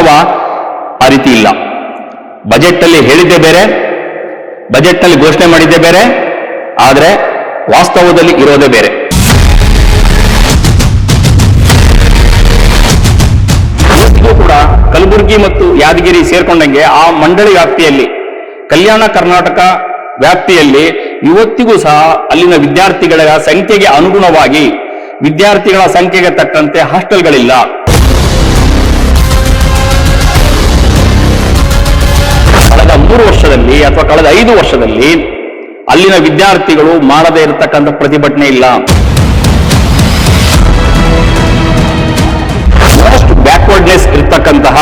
ವಾಸ್ತವ ಆ ರೀತಿ ಇಲ್ಲ. ಬಜೆಟ್ ಅಲ್ಲಿ ಹೇಳಿದ್ದೇ ಬೇರೆ ಬಜೆಟ್ನಲ್ಲಿ ಘೋಷಣೆ ಮಾಡಿದ್ದೆ ಬೇರೆ, ಆದರೆ ವಾಸ್ತವದಲ್ಲಿ ಇರೋದೇ ಬೇರೆ. ಇವತ್ತಿಗೂ ಕೂಡ ಕಲಬುರಗಿ ಮತ್ತು ಯಾದಗಿರಿ ಸೇರ್ಕೊಂಡಂಗೆ ಆ ಮಂಡಳಿ ವ್ಯಾಪ್ತಿಯಲ್ಲಿ, ಕಲ್ಯಾಣ ಕರ್ನಾಟಕ ವ್ಯಾಪ್ತಿಯಲ್ಲಿ ಇವತ್ತಿಗೂ ಸಹ ಅಲ್ಲಿನ ವಿದ್ಯಾರ್ಥಿಗಳ ಸಂಖ್ಯೆಗೆ ಅನುಗುಣವಾಗಿ ವಿದ್ಯಾರ್ಥಿಗಳ ಸಂಖ್ಯೆಗೆ ತಕ್ಕಂತೆ ಹಾಸ್ಟೆಲ್ಗಳಿಲ್ಲ ಮೂರು ವರ್ಷದಲ್ಲಿ ಅಥವಾ ಕಳೆದ ಐದು ವರ್ಷದಲ್ಲಿ ಅಲ್ಲಿನ ವಿದ್ಯಾರ್ಥಿಗಳು ಮಾಡದೇ ಇರತಕ್ಕಂಥ ಪ್ರತಿಭಟನೆ ಇಲ್ಲ. ಮೋಸ್ಟ್ ಬ್ಯಾಕ್ವರ್ಡ್ನೆಸ್ ಇರ್ತಕ್ಕಂತಹ,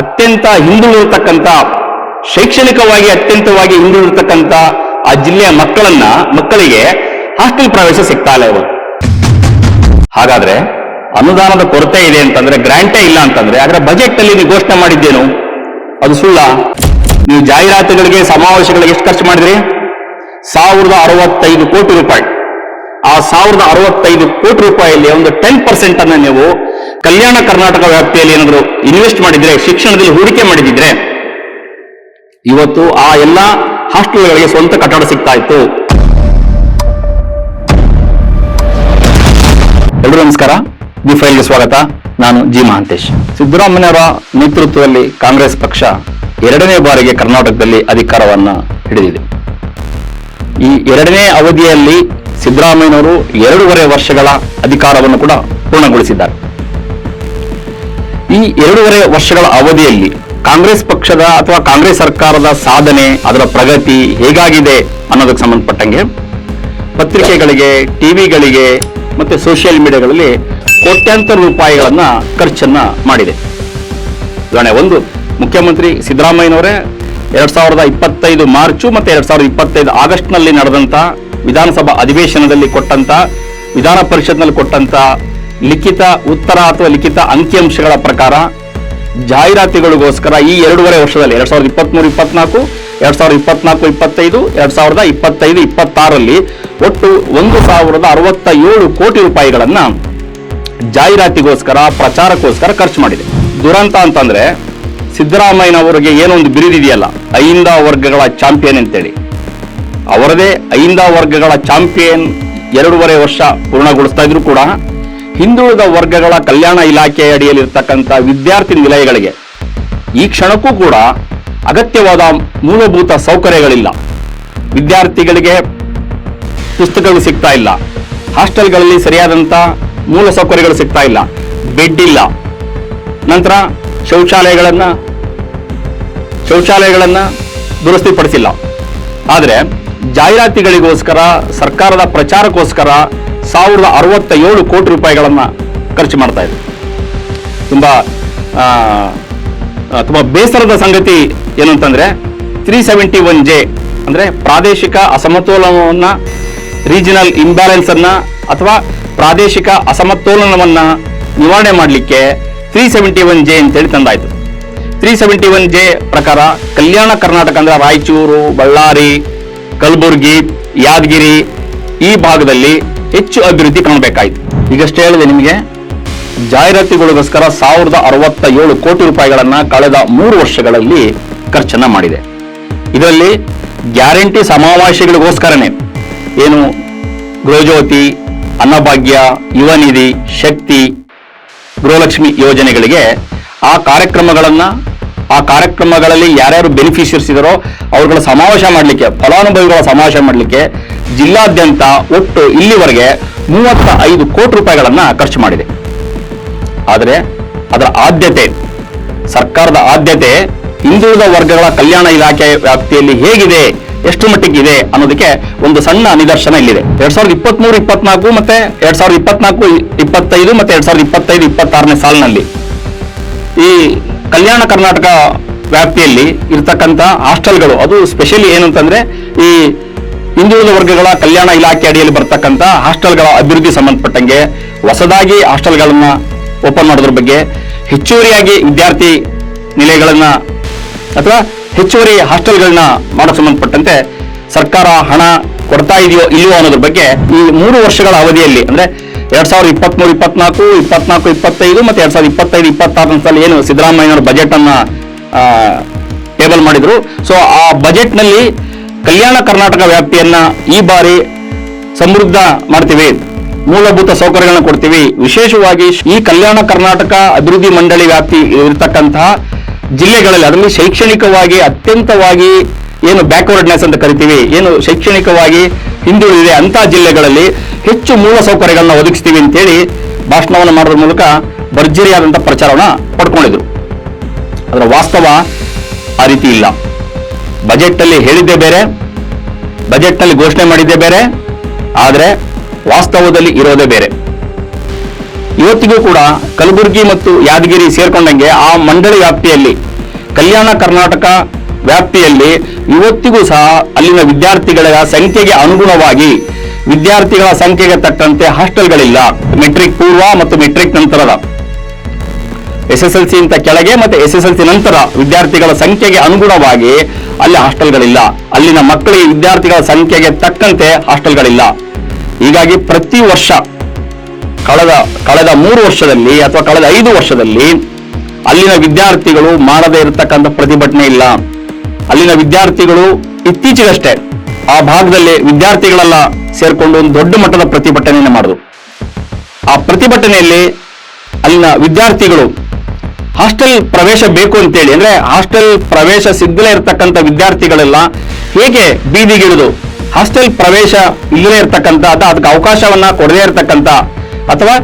ಅತ್ಯಂತ ಹಿಂದುಳಿರತಕ್ಕಂಥ ಶೈಕ್ಷಣಿಕವಾಗಿ ಅತ್ಯಂತವಾಗಿ ಹಿಂದುಳಿರ್ತಕ್ಕಂಥ ಆ ಜಿಲ್ಲೆಯ ಮಕ್ಕಳನ್ನ, ಮಕ್ಕಳಿಗೆ ಹಾಸ್ಟೆಲ್ ಪ್ರವೇಶ ಸಿಗ್ತಾ ಇಲ್ಲ ಇವತ್ತು. ಹಾಗಾದ್ರೆ ಅನುದಾನದ ಕೊರತೆ ಇದೆ ಅಂತಂದ್ರೆ ಗ್ರಾಂಟೇ ಇಲ್ಲ ಅಂತಂದ್ರೆ ಆದ್ರೆ ಬಜೆಟ್ ಅಲ್ಲಿ ನೀವು ಘೋಷಣೆ ಮಾಡಿದ್ದೇನು? ಅದು ಸುಳ್ಳ. ನೀವು ಜಾಹೀರಾತುಗಳಿಗೆ ಸಮಾವೇಶಗಳಿಗೆ ಎಷ್ಟು ಖರ್ಚು ಮಾಡಿದ್ರಿ? ಸಾವಿರದ ಅರವತ್ತೈದು ಕೋಟಿ ರೂಪಾಯಿ. ಆ ಸಾವಿರದ ಅರವತ್ತೈದು ಕೋಟಿ ರೂಪಾಯಿಯಲ್ಲಿ ಒಂದು ಟೆನ್ ಪರ್ಸೆಂಟ್ ಅನ್ನ ನೀವು ಕಲ್ಯಾಣ ಕರ್ನಾಟಕ ವ್ಯಾಪ್ತಿಯಲ್ಲಿ ಏನಾದ್ರು ಇನ್ವೆಸ್ಟ್ ಮಾಡಿದ್ರೆ, ಶಿಕ್ಷಣದಲ್ಲಿ ಹೂಡಿಕೆ ಮಾಡಿದಿದ್ರೆ ಇವತ್ತು ಆ ಎಲ್ಲ ಹಾಸ್ಟೆಲ್ಗಳಿಗೆ ಸ್ವಂತ ಕಟ್ಟಡ ಸಿಗ್ತಾ ಇತ್ತು. ಎಲ್ಲರೂ ನಮಸ್ಕಾರ. ದಿ ಫೈಲ್ಗೆ ಸ್ವಾಗತ. ನಾನು ಜಿ ಮಹಾಂತೇಶ್. ಸಿದ್ದರಾಮಯ್ಯವರ ನೇತೃತ್ವದಲ್ಲಿ ಕಾಂಗ್ರೆಸ್ ಪಕ್ಷ ಎರಡನೇ ಬಾರಿಗೆ ಕರ್ನಾಟಕದಲ್ಲಿ ಅಧಿಕಾರವನ್ನ ಹಿಡಿದಿದೆ. ಈ ಎರಡನೇ ಅವಧಿಯಲ್ಲಿ ಸಿದ್ದರಾಮಯ್ಯನವರು ಎರಡೂವರೆ ವರ್ಷಗಳ ಅಧಿಕಾರವನ್ನು ಕೂಡ ಪೂರ್ಣಗೊಳಿಸಿದ್ದಾರೆ. ಈ ಎರಡೂವರೆ ವರ್ಷಗಳ ಅವಧಿಯಲ್ಲಿ ಕಾಂಗ್ರೆಸ್ ಪಕ್ಷದ ಅಥವಾ ಕಾಂಗ್ರೆಸ್ ಸರ್ಕಾರದ ಸಾಧನೆ, ಅದರ ಪ್ರಗತಿ ಹೇಗಾಗಿದೆ ಅನ್ನೋದಕ್ಕೆ ಸಂಬಂಧಪಟ್ಟಂಗೆ ಪತ್ರಿಕೆಗಳಿಗೆ, ಟಿವಿಗಳಿಗೆ ಮತ್ತೆ ಸೋಷಿಯಲ್ ಮೀಡಿಯಾಗಳಲ್ಲಿ ಕೋಟ್ಯಾಂತರ ರೂಪಾಯಿಗಳನ್ನ ಖರ್ಚನ್ನ ಮಾಡಿದೆ. ಉದಾಹರಣೆ ಒಂದು ಮುಖ್ಯಮಂತ್ರಿ ಸಿದ್ದರಾಮಯ್ಯನವರೇ ಎರಡು ಸಾವಿರದ ಇಪ್ಪತ್ತೈದು ಮಾರ್ಚು ಮತ್ತು ಎರಡು ಸಾವಿರದ ಇಪ್ಪತ್ತೈದು ಆಗಸ್ಟ್ನಲ್ಲಿ ನಡೆದಂಥ ವಿಧಾನಸಭಾ ಅಧಿವೇಶನದಲ್ಲಿ ಕೊಟ್ಟಂಥ ವಿಧಾನ ಪರಿಷತ್ನಲ್ಲಿ ಕೊಟ್ಟಂಥ ಲಿಖಿತ ಉತ್ತರ ಅಥವಾ ಲಿಖಿತ ಅಂಕಿಅಂಶಗಳ ಪ್ರಕಾರ ಜಾಹೀರಾತಿಗಳಿಗೋಸ್ಕರ ಈ ಎರಡೂವರೆ ವರ್ಷದಲ್ಲಿ ಎರಡು ಸಾವಿರದ ಇಪ್ಪತ್ತ್ಮೂರು ಇಪ್ಪತ್ನಾಲ್ಕು, ಎರಡು ಸಾವಿರದ ಇಪ್ಪತ್ನಾಲ್ಕು, ಇಪ್ಪತ್ತೈದು, ಎರಡು ಸಾವಿರದ ಇಪ್ಪತ್ತೈದು, ಇಪ್ಪತ್ತಾರರಲ್ಲಿ ಒಟ್ಟು ಒಂದು ಸಾವಿರದ ಅರವತ್ತ ಏಳು ಕೋಟಿ ರೂಪಾಯಿಗಳನ್ನು ಜಾಹೀರಾತಿಗೋಸ್ಕರ, ಪ್ರಚಾರಕ್ಕೋಸ್ಕರ ಖರ್ಚು ಮಾಡಿದೆ. ದುರಂತ ಅಂತಂದ್ರೆ ಸಿದ್ದರಾಮಯ್ಯನವರಿಗೆ ಏನೊಂದು ಬಿರಿದಿದೆಯಲ್ಲ, ಐಂದ ವರ್ಗಗಳ ಚಾಂಪಿಯನ್ ಅಂತೇಳಿ. ಅವರದೇ ಐಂದ ವರ್ಗಗಳ ಚಾಂಪಿಯನ್ ಎರಡೂವರೆ ವರ್ಷ ಪೂರ್ಣಗೊಳಿಸ್ತಾ ಇದ್ರು ಕೂಡ, ಹಿಂದುಳಿದ ವರ್ಗಗಳ ಕಲ್ಯಾಣ ಇಲಾಖೆ ಅಡಿಯಲ್ಲಿರ್ತಕ್ಕಂಥ ವಿದ್ಯಾರ್ಥಿ ನಿಲಯಗಳಿಗೆ ಈ ಕ್ಷಣಕ್ಕೂ ಕೂಡ ಅಗತ್ಯವಾದ ಮೂಲಭೂತ ಸೌಕರ್ಯಗಳಿಲ್ಲ. ವಿದ್ಯಾರ್ಥಿಗಳಿಗೆ ಪುಸ್ತಕಗಳು ಸಿಗ್ತಾ ಇಲ್ಲ. ಹಾಸ್ಟೆಲ್ಗಳಲ್ಲಿ ಸರಿಯಾದಂಥ ಮೂಲ ಸೌಕರ್ಯಗಳು ಸಿಗ್ತಾ ಇಲ್ಲ. ಬೆಡ್ ಇಲ್ಲ. ನಂತರ ಶೌಚಾಲಯಗಳನ್ನ ಶೌಚಾಲಯಗಳನ್ನು ದುರಸ್ತಿಪಡಿಸಿಲ್ಲ. ಆದರೆ ಜಾಹೀರಾತಿಗಳಿಗೋಸ್ಕರ, ಸರ್ಕಾರದ ಪ್ರಚಾರಕ್ಕೋಸ್ಕರ ಸಾವಿರದ ಅರವತ್ತ ಏಳು ಕೋಟಿ ರೂಪಾಯಿಗಳನ್ನು ಖರ್ಚು ಮಾಡ್ತಾ ಇದೆ. ತುಂಬ ತುಂಬಾ ಬೇಸರದ ಸಂಗತಿ ಏನು ಅಂತಂದರೆ ತ್ರೀ ಸೆವೆಂಟಿ ಒನ್ ಜೆ ಅಂದರೆ ಪ್ರಾದೇಶಿಕ ಅಸಮತೋಲನವನ್ನು, ರೀಜನಲ್ ಇಂಬ್ಯಾಲೆನ್ಸನ್ನು ಅಥವಾ ಪ್ರಾದೇಶಿಕ ಅಸಮತೋಲನವನ್ನು ನಿವಾರಣೆ ಮಾಡಲಿಕ್ಕೆ ತ್ರೀ ಸೆವೆಂಟಿ ಒನ್ ಜೆ ಅಂತೇಳಿ ತಂದಾಯ್ತು. ತ್ರೀ ಸೆವೆಂಟಿ ಒನ್ ಜೆ ಪ್ರಕಾರ ಕಲ್ಯಾಣ ಕರ್ನಾಟಕ ಅಂದ್ರೆ ರಾಯಚೂರು, ಬಳ್ಳಾರಿ, ಕಲಬುರಗಿ, ಯಾದಗಿರಿ ಈ ಭಾಗದಲ್ಲಿ ಹೆಚ್ಚು ಅಭಿವೃದ್ಧಿ ಕಾಣಬೇಕಾಯಿತು. ಈಗಷ್ಟೇ ಹೇಳಿದೆ ನಿಮಗೆ, ಜಾಹೀರಾತುಗಳಿಗೋಸ್ಕರ ಸಾವಿರದ ಅರವತ್ತ ಏಳು ಕೋಟಿ ರೂಪಾಯಿಗಳನ್ನ ಕಳೆದ ಮೂರು ವರ್ಷಗಳಲ್ಲಿ ಖರ್ಚನ್ನು ಮಾಡಿದೆ. ಇದರಲ್ಲಿ ಗ್ಯಾರಂಟಿ ಸಮಾವೇಶಗಳಿಗೋಸ್ಕರನೇ ಏನು ಗೃಹಜ್ಯೋತಿ, ಅನ್ನಭಾಗ್ಯ ಯುವನಿಧಿ ಶಕ್ತಿ ಗೃಹಲಕ್ಷ್ಮಿ ಯೋಜನೆಗಳಿಗೆ ಆ ಕಾರ್ಯಕ್ರಮಗಳನ್ನ, ಆ ಕಾರ್ಯಕ್ರಮಗಳಲ್ಲಿ ಯಾರ್ಯಾರು ಬೆನಿಫಿಷಿಯರ್ಸ್ ಇದಾರೋ ಅವ್ರಗಳ ಸಮಾವೇಶ ಮಾಡಲಿಕ್ಕೆ, ಫಲಾನುಭವಿಗಳ ಸಮಾವೇಶ ಮಾಡಲಿಕ್ಕೆ ಜಿಲ್ಲಾದ್ಯಂತ ಒಟ್ಟು ಇಲ್ಲಿವರೆಗೆ ಮೂವತ್ತ ಐದು ಕೋಟಿ ರೂಪಾಯಿಗಳನ್ನ ಖರ್ಚು ಮಾಡಿದೆ. ಆದರೆ ಅದರ ಆದ್ಯತೆ, ಸರ್ಕಾರದ ಆದ್ಯತೆ ಹಿಂದುಳಿದ ವರ್ಗಗಳ ಕಲ್ಯಾಣ ಇಲಾಖೆ ವ್ಯಾಪ್ತಿಯಲ್ಲಿ ಹೇಗಿದೆ? ಎಷ್ಟು ಮಟ್ಟಿಗೆ ಇದೆ ಅನ್ನೋದಕ್ಕೆ ಒಂದು ಸಣ್ಣ ನಿದರ್ಶನ ಇಲ್ಲಿದೆ. ಎರಡ್ ಸಾವಿರದ ಇಪ್ಪತ್ಮೂರು, ಇಪ್ಪತ್ನಾಲ್ಕು ಮತ್ತೆ ಎರಡ್ ಸಾವಿರದ ಇಪ್ಪತ್ನಾಲ್ಕು, ಇಪ್ಪತ್ತೈದು ಮತ್ತೆ ಎರಡ್ ಸಾವಿರದ ಇಪ್ಪತ್ತೈದು, ಇಪ್ಪತ್ತಾರನೇ ಸಾಲಿನಲ್ಲಿ. ಈ ಕಲ್ಯಾಣ ಕರ್ನಾಟಕ ವ್ಯಾಪ್ತಿಯಲ್ಲಿ ಇರತಕ್ಕಂಥ ಹಾಸ್ಟೆಲ್ಗಳು, ಅದು ಸ್ಪೆಷಲಿ ಏನು ಈ ಹಿಂದುಳಿದ ವರ್ಗಗಳ ಕಲ್ಯಾಣ ಇಲಾಖೆ ಅಡಿಯಲ್ಲಿ ಬರ್ತಕ್ಕಂತ ಹಾಸ್ಟೆಲ್ಗಳ ಅಭಿವೃದ್ಧಿ ಸಂಬಂಧಪಟ್ಟಂಗೆ ಹೊಸದಾಗಿ ಹಾಸ್ಟೆಲ್ಗಳನ್ನ ಓಪನ್ ಮಾಡೋದ್ರ ಬಗ್ಗೆ ಹೆಚ್ಚುವರಿಯಾಗಿ ವಿದ್ಯಾರ್ಥಿ ನಿಲಯಗಳನ್ನ ಅಥವಾ ಹೆಚ್ಚುವರಿ ಹಾಸ್ಟೆಲ್ಗಳನ್ನ ಮಾಡೋ ಸಂಬಂಧಪಟ್ಟಂತೆ ಸರ್ಕಾರ ಹಣ ಕೊಡ್ತಾ ಇದೆಯೋ ಇಲ್ಲವೋ ಅನ್ನೋದ್ರ ಬಗ್ಗೆ ಈ ಮೂರು ವರ್ಷಗಳ ಅವಧಿಯಲ್ಲಿ, ಅಂದ್ರೆ ಎರಡ್ ಸಾವಿರದ ಇಪ್ಪತ್ಮೂರು, ಇಪ್ಪತ್ನಾಲ್ಕು ಇಪ್ಪತ್ನಾಲ್ಕು, ಇಪ್ಪತ್ತೈದು ಮತ್ತೆ ಎರಡ್ ಸಾವಿರದ ಇಪ್ಪತ್ತೈದು, ಇಪ್ಪತ್ತಾರನೇ ಸಾಲ ಏನು ಸಿದ್ದರಾಮಯ್ಯನವರ ಬಜೆಟ್ ಅನ್ನ ಟೇಬಲ್ ಮಾಡಿದ್ರು. ಸೊ ಆ ಬಜೆಟ್ನಲ್ಲಿ ಕಲ್ಯಾಣ ಕರ್ನಾಟಕ ವ್ಯಾಪ್ತಿಯನ್ನ ಈ ಬಾರಿ ಸಮೃದ್ಧ ಮಾಡ್ತೀವಿ. ಮೂಲಭೂತ ಸೌಕರ್ಯಗಳನ್ನ ಕೊಡ್ತೀವಿ. ವಿಶೇಷವಾಗಿ ಈ ಕಲ್ಯಾಣ ಕರ್ನಾಟಕ ಅಭಿವೃದ್ಧಿ ಮಂಡಳಿ ವ್ಯಾಪ್ತಿ ಇರತಕ್ಕಂತಹ ಜಿಲ್ಲೆಗಳಲ್ಲಿ, ಅದರಲ್ಲಿ ಶೈಕ್ಷಣಿಕವಾಗಿ ಅತ್ಯಂತವಾಗಿ ಏನು ಬ್ಯಾಕ್ವರ್ಡ್ನೆಸ್ ಅಂತ ಕರಿತೀವಿ, ಏನು ಶೈಕ್ಷಣಿಕವಾಗಿ ಹಿಂದುಳಿದಿದೆ ಅಂತ ಜಿಲ್ಲೆಗಳಲ್ಲಿ ಹೆಚ್ಚು ಮೂಲ ಸೌಕರ್ಯಗಳನ್ನ ಒದಗಿಸ್ತೀವಿ ಅಂತೇಳಿ ಭಾಷಣವನ್ನು ಮಾಡೋದ್ರ ಮೂಲಕ ಭರ್ಜರಿಯಾದಂಥ ಪ್ರಚಾರವನ್ನ ಪಡ್ಕೊಂಡಿದ್ರು. ಅದರ ವಾಸ್ತವ ಆ ರೀತಿ ಇಲ್ಲ. ಬಜೆಟ್ನಲ್ಲಿ ಹೇಳಿದ್ದೇ ಬೇರೆ, ಬಜೆಟ್ನಲ್ಲಿ ಘೋಷಣೆ ಮಾಡಿದ್ದೇ ಬೇರೆ, ಆದರೆ ವಾಸ್ತವದಲ್ಲಿ ಇರೋದೇ ಬೇರೆ. ಇವತ್ತಿಗೂ ಕೂಡ ಕಲಬುರಗಿ ಮತ್ತು ಯಾದಗಿರಿ ಸೇರ್ಕೊಂಡಂಗೆ ಆ ಮಂಡಳಿ ವ್ಯಾಪ್ತಿಯಲ್ಲಿ, ಕಲ್ಯಾಣ ಕರ್ನಾಟಕ ವ್ಯಾಪ್ತಿಯಲ್ಲಿ ಇವತ್ತಿಗೂ ಸಹ ಅಲ್ಲಿನ ವಿದ್ಯಾರ್ಥಿಗಳ ಸಂಖ್ಯೆಗೆ ಅನುಗುಣವಾಗಿ ವಿದ್ಯಾರ್ಥಿಗಳ ಸಂಖ್ಯೆಗೆ ತಕ್ಕಂತೆ ಹಾಸ್ಟೆಲ್ಗಳಿಲ್ಲ. ಮೆಟ್ರಿಕ್ ಪೂರ್ವ ಮತ್ತು ಮೆಟ್ರಿಕ್ ನಂತರದ. ಎಸ್ ಎಸ್ ಎಲ್ ಸಿ ಇಂತ ಕೆಳಗೆ ಮತ್ತೆ ಎಸ್ ಎಸ್ ಎಲ್ ಸಿ ನಂತರ ವಿದ್ಯಾರ್ಥಿಗಳ ಸಂಖ್ಯೆಗೆ ಅನುಗುಣವಾಗಿ ಅಲ್ಲಿ ಹಾಸ್ಟೆಲ್ಗಳಿಲ್ಲ. ಅಲ್ಲಿನ ಮಕ್ಕಳಿಗೆ ವಿದ್ಯಾರ್ಥಿಗಳ ಸಂಖ್ಯೆಗೆ ತಕ್ಕಂತೆ ಹಾಸ್ಟೆಲ್ಗಳಿಲ್ಲ. ಹೀಗಾಗಿ ಪ್ರತಿ ವರ್ಷ ಕಳೆದ ಕಳೆದ ಮೂರು ವರ್ಷದಲ್ಲಿ ಅಥವಾ ಕಳೆದ ಐದು ವರ್ಷದಲ್ಲಿ ಅಲ್ಲಿನ ವಿದ್ಯಾರ್ಥಿಗಳು ಮಾಡದೇ ಇರತಕ್ಕಂಥ ಪ್ರತಿಭಟನೆ ಇಲ್ಲ. ಅಲ್ಲಿನ ವಿದ್ಯಾರ್ಥಿಗಳು ಇತ್ತೀಚೆಗಷ್ಟೇ ಆ ಭಾಗದಲ್ಲಿ ವಿದ್ಯಾರ್ಥಿಗಳೆಲ್ಲ ಸೇರ್ಕೊಂಡು ಒಂದು ದೊಡ್ಡ ಮಟ್ಟದ ಪ್ರತಿಭಟನೆಯನ್ನು ಮಾಡಿದ್ರು. ಆ ಪ್ರತಿಭಟನೆಯಲ್ಲಿ ಅಲ್ಲಿನ ವಿದ್ಯಾರ್ಥಿಗಳು ಹಾಸ್ಟೆಲ್ ಪ್ರವೇಶ ಬೇಕು ಅಂತೇಳಿ, ಅಂದ್ರೆ ಹಾಸ್ಟೆಲ್ ಪ್ರವೇಶ ಸಿಗದೇ ಇರತಕ್ಕಂಥ ವಿದ್ಯಾರ್ಥಿಗಳೆಲ್ಲ ಹೇಗೆ ಬೀದಿಗಿಳಿದು ಹಾಸ್ಟೆಲ್ ಪ್ರವೇಶ ಇಲ್ಲದೇ ಇರತಕ್ಕಂಥ ಅಥವಾ ಅದಕ್ಕೆ ಅವಕಾಶವನ್ನ ಕೊಡದೇ ಇರತಕ್ಕಂಥ ಅಥವಾ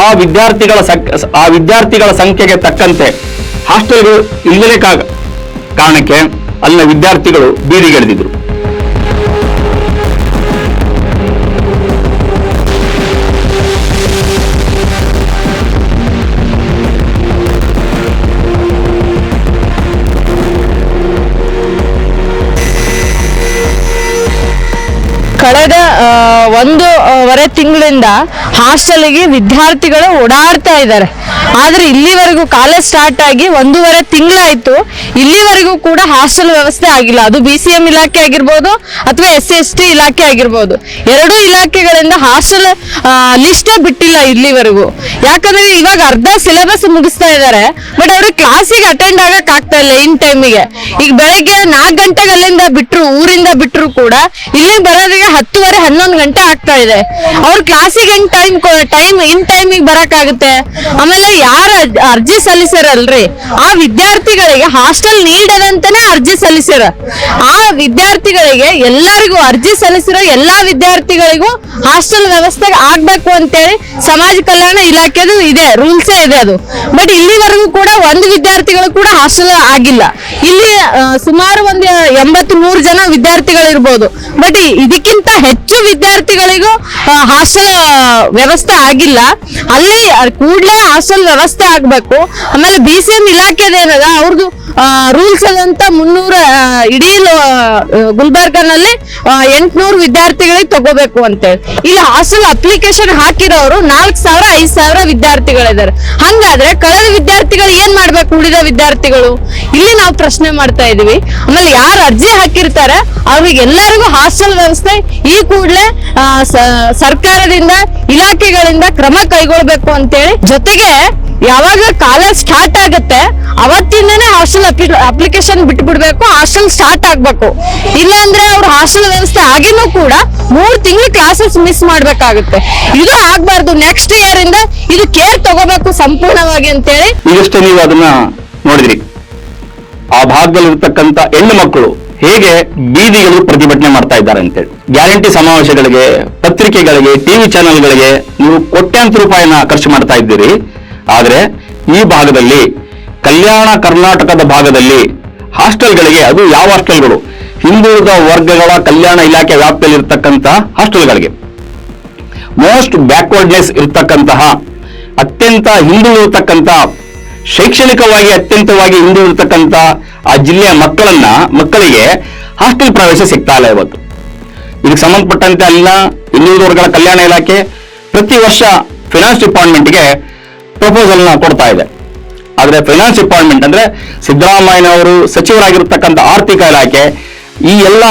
ಆ ವಿದ್ಯಾರ್ಥಿಗಳ ಆ ವಿದ್ಯಾರ್ಥಿಗಳ ಸಂಖ್ಯೆಗೆ ತಕ್ಕಂತೆ ಹಾಸ್ಟೆಲ್ಗಳು ಇಲ್ಲದೇ ಕಾರಣಕ್ಕೆ ಅಲ್ಲಿನ ವಿದ್ಯಾರ್ಥಿಗಳು ಬೀದಿಗೆಳೆದಿದ್ರು. ಕಳೆದ ಒಂದು ವರೆ ತಿಂಗಳಿಂದ ಹಾಸ್ಟೆಲ್ಗೆ ವಿದ್ಯಾರ್ಥಿಗಳು ಓಡಾಡ್ತಾ ಇದ್ದಾರೆ. ಆದ್ರೆ ಇಲ್ಲಿವರೆಗೂ ಕಾಲೇಜ್ ಸ್ಟಾರ್ಟ್ ಆಗಿ ಒಂದೂವರೆ ತಿಂಗಳಾಯ್ತು. ಇಲ್ಲಿವರೆಗೂ ಕೂಡ ಹಾಸ್ಟೆಲ್ ವ್ಯವಸ್ಥೆ ಆಗಿಲ್ಲ. ಅದು ಬಿ ಸಿ ಎಂ ಇಲಾಖೆ ಆಗಿರ್ಬೋದು ಅಥವಾ ಎಸ್ ಸಿ ಎಸ್ ಟಿ ಇಲಾಖೆ ಆಗಿರ್ಬೋದು. ಎರಡೂ ಇಲಾಖೆಗಳಿಂದ ಹಾಸ್ಟೆಲ್ ಲಿಸ್ಟೇ ಬಿಟ್ಟಿಲ್ಲ ಇಲ್ಲಿವರೆಗೂ. ಯಾಕಂದ್ರೆ ಇವಾಗ ಅರ್ಧ ಸಿಲೆಬಸ್ ಮುಗಿಸ್ತಾ ಇದ್ದಾರೆ ಬಟ್ ಅವ್ರಿಗೆ ಕ್ಲಾಸಿಗೆ ಅಟೆಂಡ್ ಆಗಕ್ ಆಗ್ತಾ ಇಲ್ಲ ಇನ್ ಟೈಮಿಗೆ ಈಗ ಬೆಳಗ್ಗೆ ನಾಲ್ಕು ಗಂಟೆಗೆ ಅಲ್ಲಿಂದ ಬಿಟ್ರು, ಊರಿಂದ ಬಿಟ್ರು ಕೂಡ ಇಲ್ಲಿ ಬರೋದಿಗೆ ಹತ್ತುವರೆ, ಹನ್ನೊಂದು ಗಂಟೆ ಆಗ್ತಾ ಇದೆ. ಅವ್ರ ಕ್ಲಾಸಿಗೆ ಇನ್ ಟೈಮ್ ಟೈಮ್ ಇನ್ ಟೈಮಿಗೆ ಬರಕಾಗುತ್ತೆ ಆಮೇಲೆ ಯಾರು ಅರ್ಜಿ ಸಲ್ಲಿಸ್ಯಾರಲ್ರಿ ಆ ವಿದ್ಯಾರ್ಥಿಗಳಿಗೆ ಹಾಸ್ಟೆಲ್ ನೀಡದ ಅಂತಾನೆ ಅರ್ಜಿ ಸಲ್ಲಿಸ್ಯಾರ ಆ ವಿದ್ಯಾರ್ಥಿಗಳಿಗೆ ಎಲ್ಲರಿಗೂ ಅರ್ಜಿ ಸಲ್ಲಿಸಿರೋ ಎಲ್ಲಾ ವಿದ್ಯಾರ್ಥಿಗಳಿಗೂ ಹಾಸ್ಟೆಲ್ ವ್ಯವಸ್ಥೆ ಆಗ್ಬೇಕು ಅಂತೇಳಿ ಸಮಾಜ ಕಲ್ಯಾಣ ಇಲಾಖೆದು ಇದೆ, ರೂಲ್ಸೇ ಇದೆ ಅದು. ಬಟ್ ಇಲ್ಲಿವರೆಗೂ ಕೂಡ ಒಂದು ವಿದ್ಯಾರ್ಥಿಗಳು ಕೂಡ ಹಾಸ್ಟೆಲ್ ಆಗಿಲ್ಲ. ಇಲ್ಲಿ ಸುಮಾರು ಒಂದು ಎಂಬತ್ತು ನೂರು ಜನ ವಿದ್ಯಾರ್ಥಿಗಳು ಇರ್ಬೋದು ಬಟ್ ಇದಕ್ಕಿಂತ ಹೆಚ್ಚು ವಿದ್ಯಾರ್ಥಿಗಳಿಗೂ ಹಾಸ್ಟೆಲ್ ವ್ಯವಸ್ಥೆ ಆಗಿಲ್ಲ. ಅಲ್ಲಿ ಕೂಡಲೇ ಹಾಸ್ಟೆಲ್ ವ್ಯವಸ್ಥೆ ಆಗ್ಬೇಕು. ಆಮೇಲೆ ಬಿ ಸಿ ಎಂ ಇಲಾಖೆದೇನದ ಅವ್ರದ್ದು ರೂಲ್ಸ್ ಅಂತ ಮುನ್ನೂರ ಇಡೀ ಗುಲ್ಬರ್ಗನಲ್ಲಿ ಎಂಟ್ನೂರು ವಿದ್ಯಾರ್ಥಿಗಳಿಗೆ ತಗೋಬೇಕು ಅಂತೇಳಿ. ಇಲ್ಲಿ ಹಾಸ್ಟೆಲ್ ಅಪ್ಲಿಕೇಶನ್ ಹಾಕಿರೋರು ನಾಲ್ಕು ಸಾವಿರ, ಐದು ಸಾವಿರ ವಿದ್ಯಾರ್ಥಿಗಳಿದ್ದಾರೆ ಹಂಗಾದ್ರೆ ಕಳೆದ ವಿದ್ಯಾರ್ಥಿಗಳು ಏನ್ ಮಾಡ್ಬೇಕು ಉಳಿದ ವಿದ್ಯಾರ್ಥಿಗಳು? ಇಲ್ಲಿ ನಾವು ಪ್ರಶ್ನೆ ಮಾಡ್ತಾ ಇದೀವಿ. ಆಮೇಲೆ ಯಾರು ಅರ್ಜಿ ಹಾಕಿರ್ತಾರೆ ಅವ್ರಿಗೆ ಎಲ್ಲರಿಗೂ ಹಾಸ್ಟೆಲ್ ವ್ಯವಸ್ಥೆ, ಈ ಕೂಡಲೇ ಸರ್ಕಾರದಿಂದ, ಇಲಾಖೆಗಳಿಂದ ಕ್ರಮ ಕೈಗೊಳ್ಬೇಕು ಅಂತೇಳಿ. ಜೊತೆಗೆ ಯಾವಾಗ ಕಾಲೇಜ್ ಸ್ಟಾರ್ಟ್ ಆಗುತ್ತೆ, ಅವತ್ತಿಂದನೇ ಹಾಸ್ಟೆಲ್ ಅಪ್ಲಿಕೇಶನ್ ಬಿಟ್ಬಿಡ್ಬೇಕು ಹಾಸ್ಟೆಲ್ ಸ್ಟಾರ್ಟ್ ಆಗ್ಬೇಕು. ಇಲ್ಲಾಂದ್ರೆ ಅವ್ರ ಹಾಸ್ಟೆಲ್ ವ್ಯವಸ್ಥೆ ಆಗಿನೂ ಕೂಡ ಮೂರ್ ತಿಂಗಳು ಕ್ಲಾಸಸ್ ಮಿಸ್ ಮಾಡ್ಬೇಕಾಗುತ್ತೆ. ಇದು ಆಗ್ಬಾರ್ದು. ನೆಕ್ಸ್ಟ್ ಇಯರ್ ಇಂದ ಇದು ಕೇರ್ ತಗೋಬೇಕು ಸಂಪೂರ್ಣವಾಗಿ ಅಂತೇಳಿ. ಈಗಷ್ಟೇ ನೀವು ಅದನ್ನ ನೋಡಿದ್ರಿ. ಆ ಭಾಗದಲ್ಲಿರ್ತಕ್ಕಂಥ ಹೆಣ್ಣು ಮಕ್ಕಳು ಹೇಗೆ ಬೀದಿಗಳು ಪ್ರತಿಭಟನೆ ಮಾಡ್ತಾ ಇದ್ದಾರೆ ಅಂತೇಳಿ. ಗ್ಯಾರಂಟಿ ಸಮಾವೇಶಗಳಿಗೆ, ಪತ್ರಿಕೆಗಳಿಗೆ, ಟಿವಿ ಚಾನೆಲ್ಗಳಿಗೆ ನೀವು ಕೋಟ್ಯಾಂತರ ರೂಪಾಯಿನ ಖರ್ಚು ಮಾಡ್ತಾ ಇದ್ದೀರಿ. ಆದ್ರೆ ಈ ಭಾಗದಲ್ಲಿ ಕಲ್ಯಾಣ ಕರ್ನಾಟಕದ ಭಾಗದಲ್ಲಿ ಹಾಸ್ಟೆಲ್ಗಳಿಗೆ, ಅದು ಯಾವ ಹಾಸ್ಟೆಲ್ಗಳು? ಹಿಂದುಳಿದ ವರ್ಗಗಳ ಕಲ್ಯಾಣ ಇಲಾಖೆ ವ್ಯಾಪ್ತಿಯಲ್ಲಿ ಇರತಕ್ಕಂತಹ ಹಾಸ್ಟೆಲ್ಗಳಿಗೆ. ಮೋಸ್ಟ್ ಬ್ಯಾಕ್ವರ್ಡ್ನೆಸ್ ಇರತಕ್ಕಂತಹ, ಅತ್ಯಂತ ಹಿಂದುಳಿರ್ತಕ್ಕಂಥ ಶೈಕ್ಷಣಿಕವಾಗಿ ಅತ್ಯಂತವಾಗಿ ಹಿಂದುಳಿರ್ತಕ್ಕಂಥ ಆ ಜಿಲ್ಲೆಯ ಮಕ್ಕಳನ್ನ, ಮಕ್ಕಳಿಗೆ ಹಾಸ್ಟೆಲ್ ಪ್ರವೇಶ ಸಿಗ್ತಾ ಇಲ್ಲ ಇವತ್ತು. ಇದಕ್ಕೆ ಸಂಬಂಧಪಟ್ಟಂತೆ ಅಲ್ಲಿನ ಹಿಂದುಳಿದ ವರ್ಗಗಳ ಕಲ್ಯಾಣ ಇಲಾಖೆ ಪ್ರತಿ ವರ್ಷ ಫಿನಾನ್ಸ್ ಡಿಪಾರ್ಟ್ಮೆಂಟ್ಗೆ ಪ್ರಪೋಸಲ್ನ ಕೊಡ್ತಾ ಇದೆ. ಆದ್ರೆ ಫೈನಾನ್ಸ್ ಡಿಪಾರ್ಟ್ಮೆಂಟ್ ಅಂದ್ರೆ ಸಿದ್ದರಾಮಯ್ಯನವರು ಸಚಿವರಾಗಿರ್ತಕ್ಕಂಥ ಆರ್ಥಿಕ ಇಲಾಖೆ ಈ ಎಲ್ಲ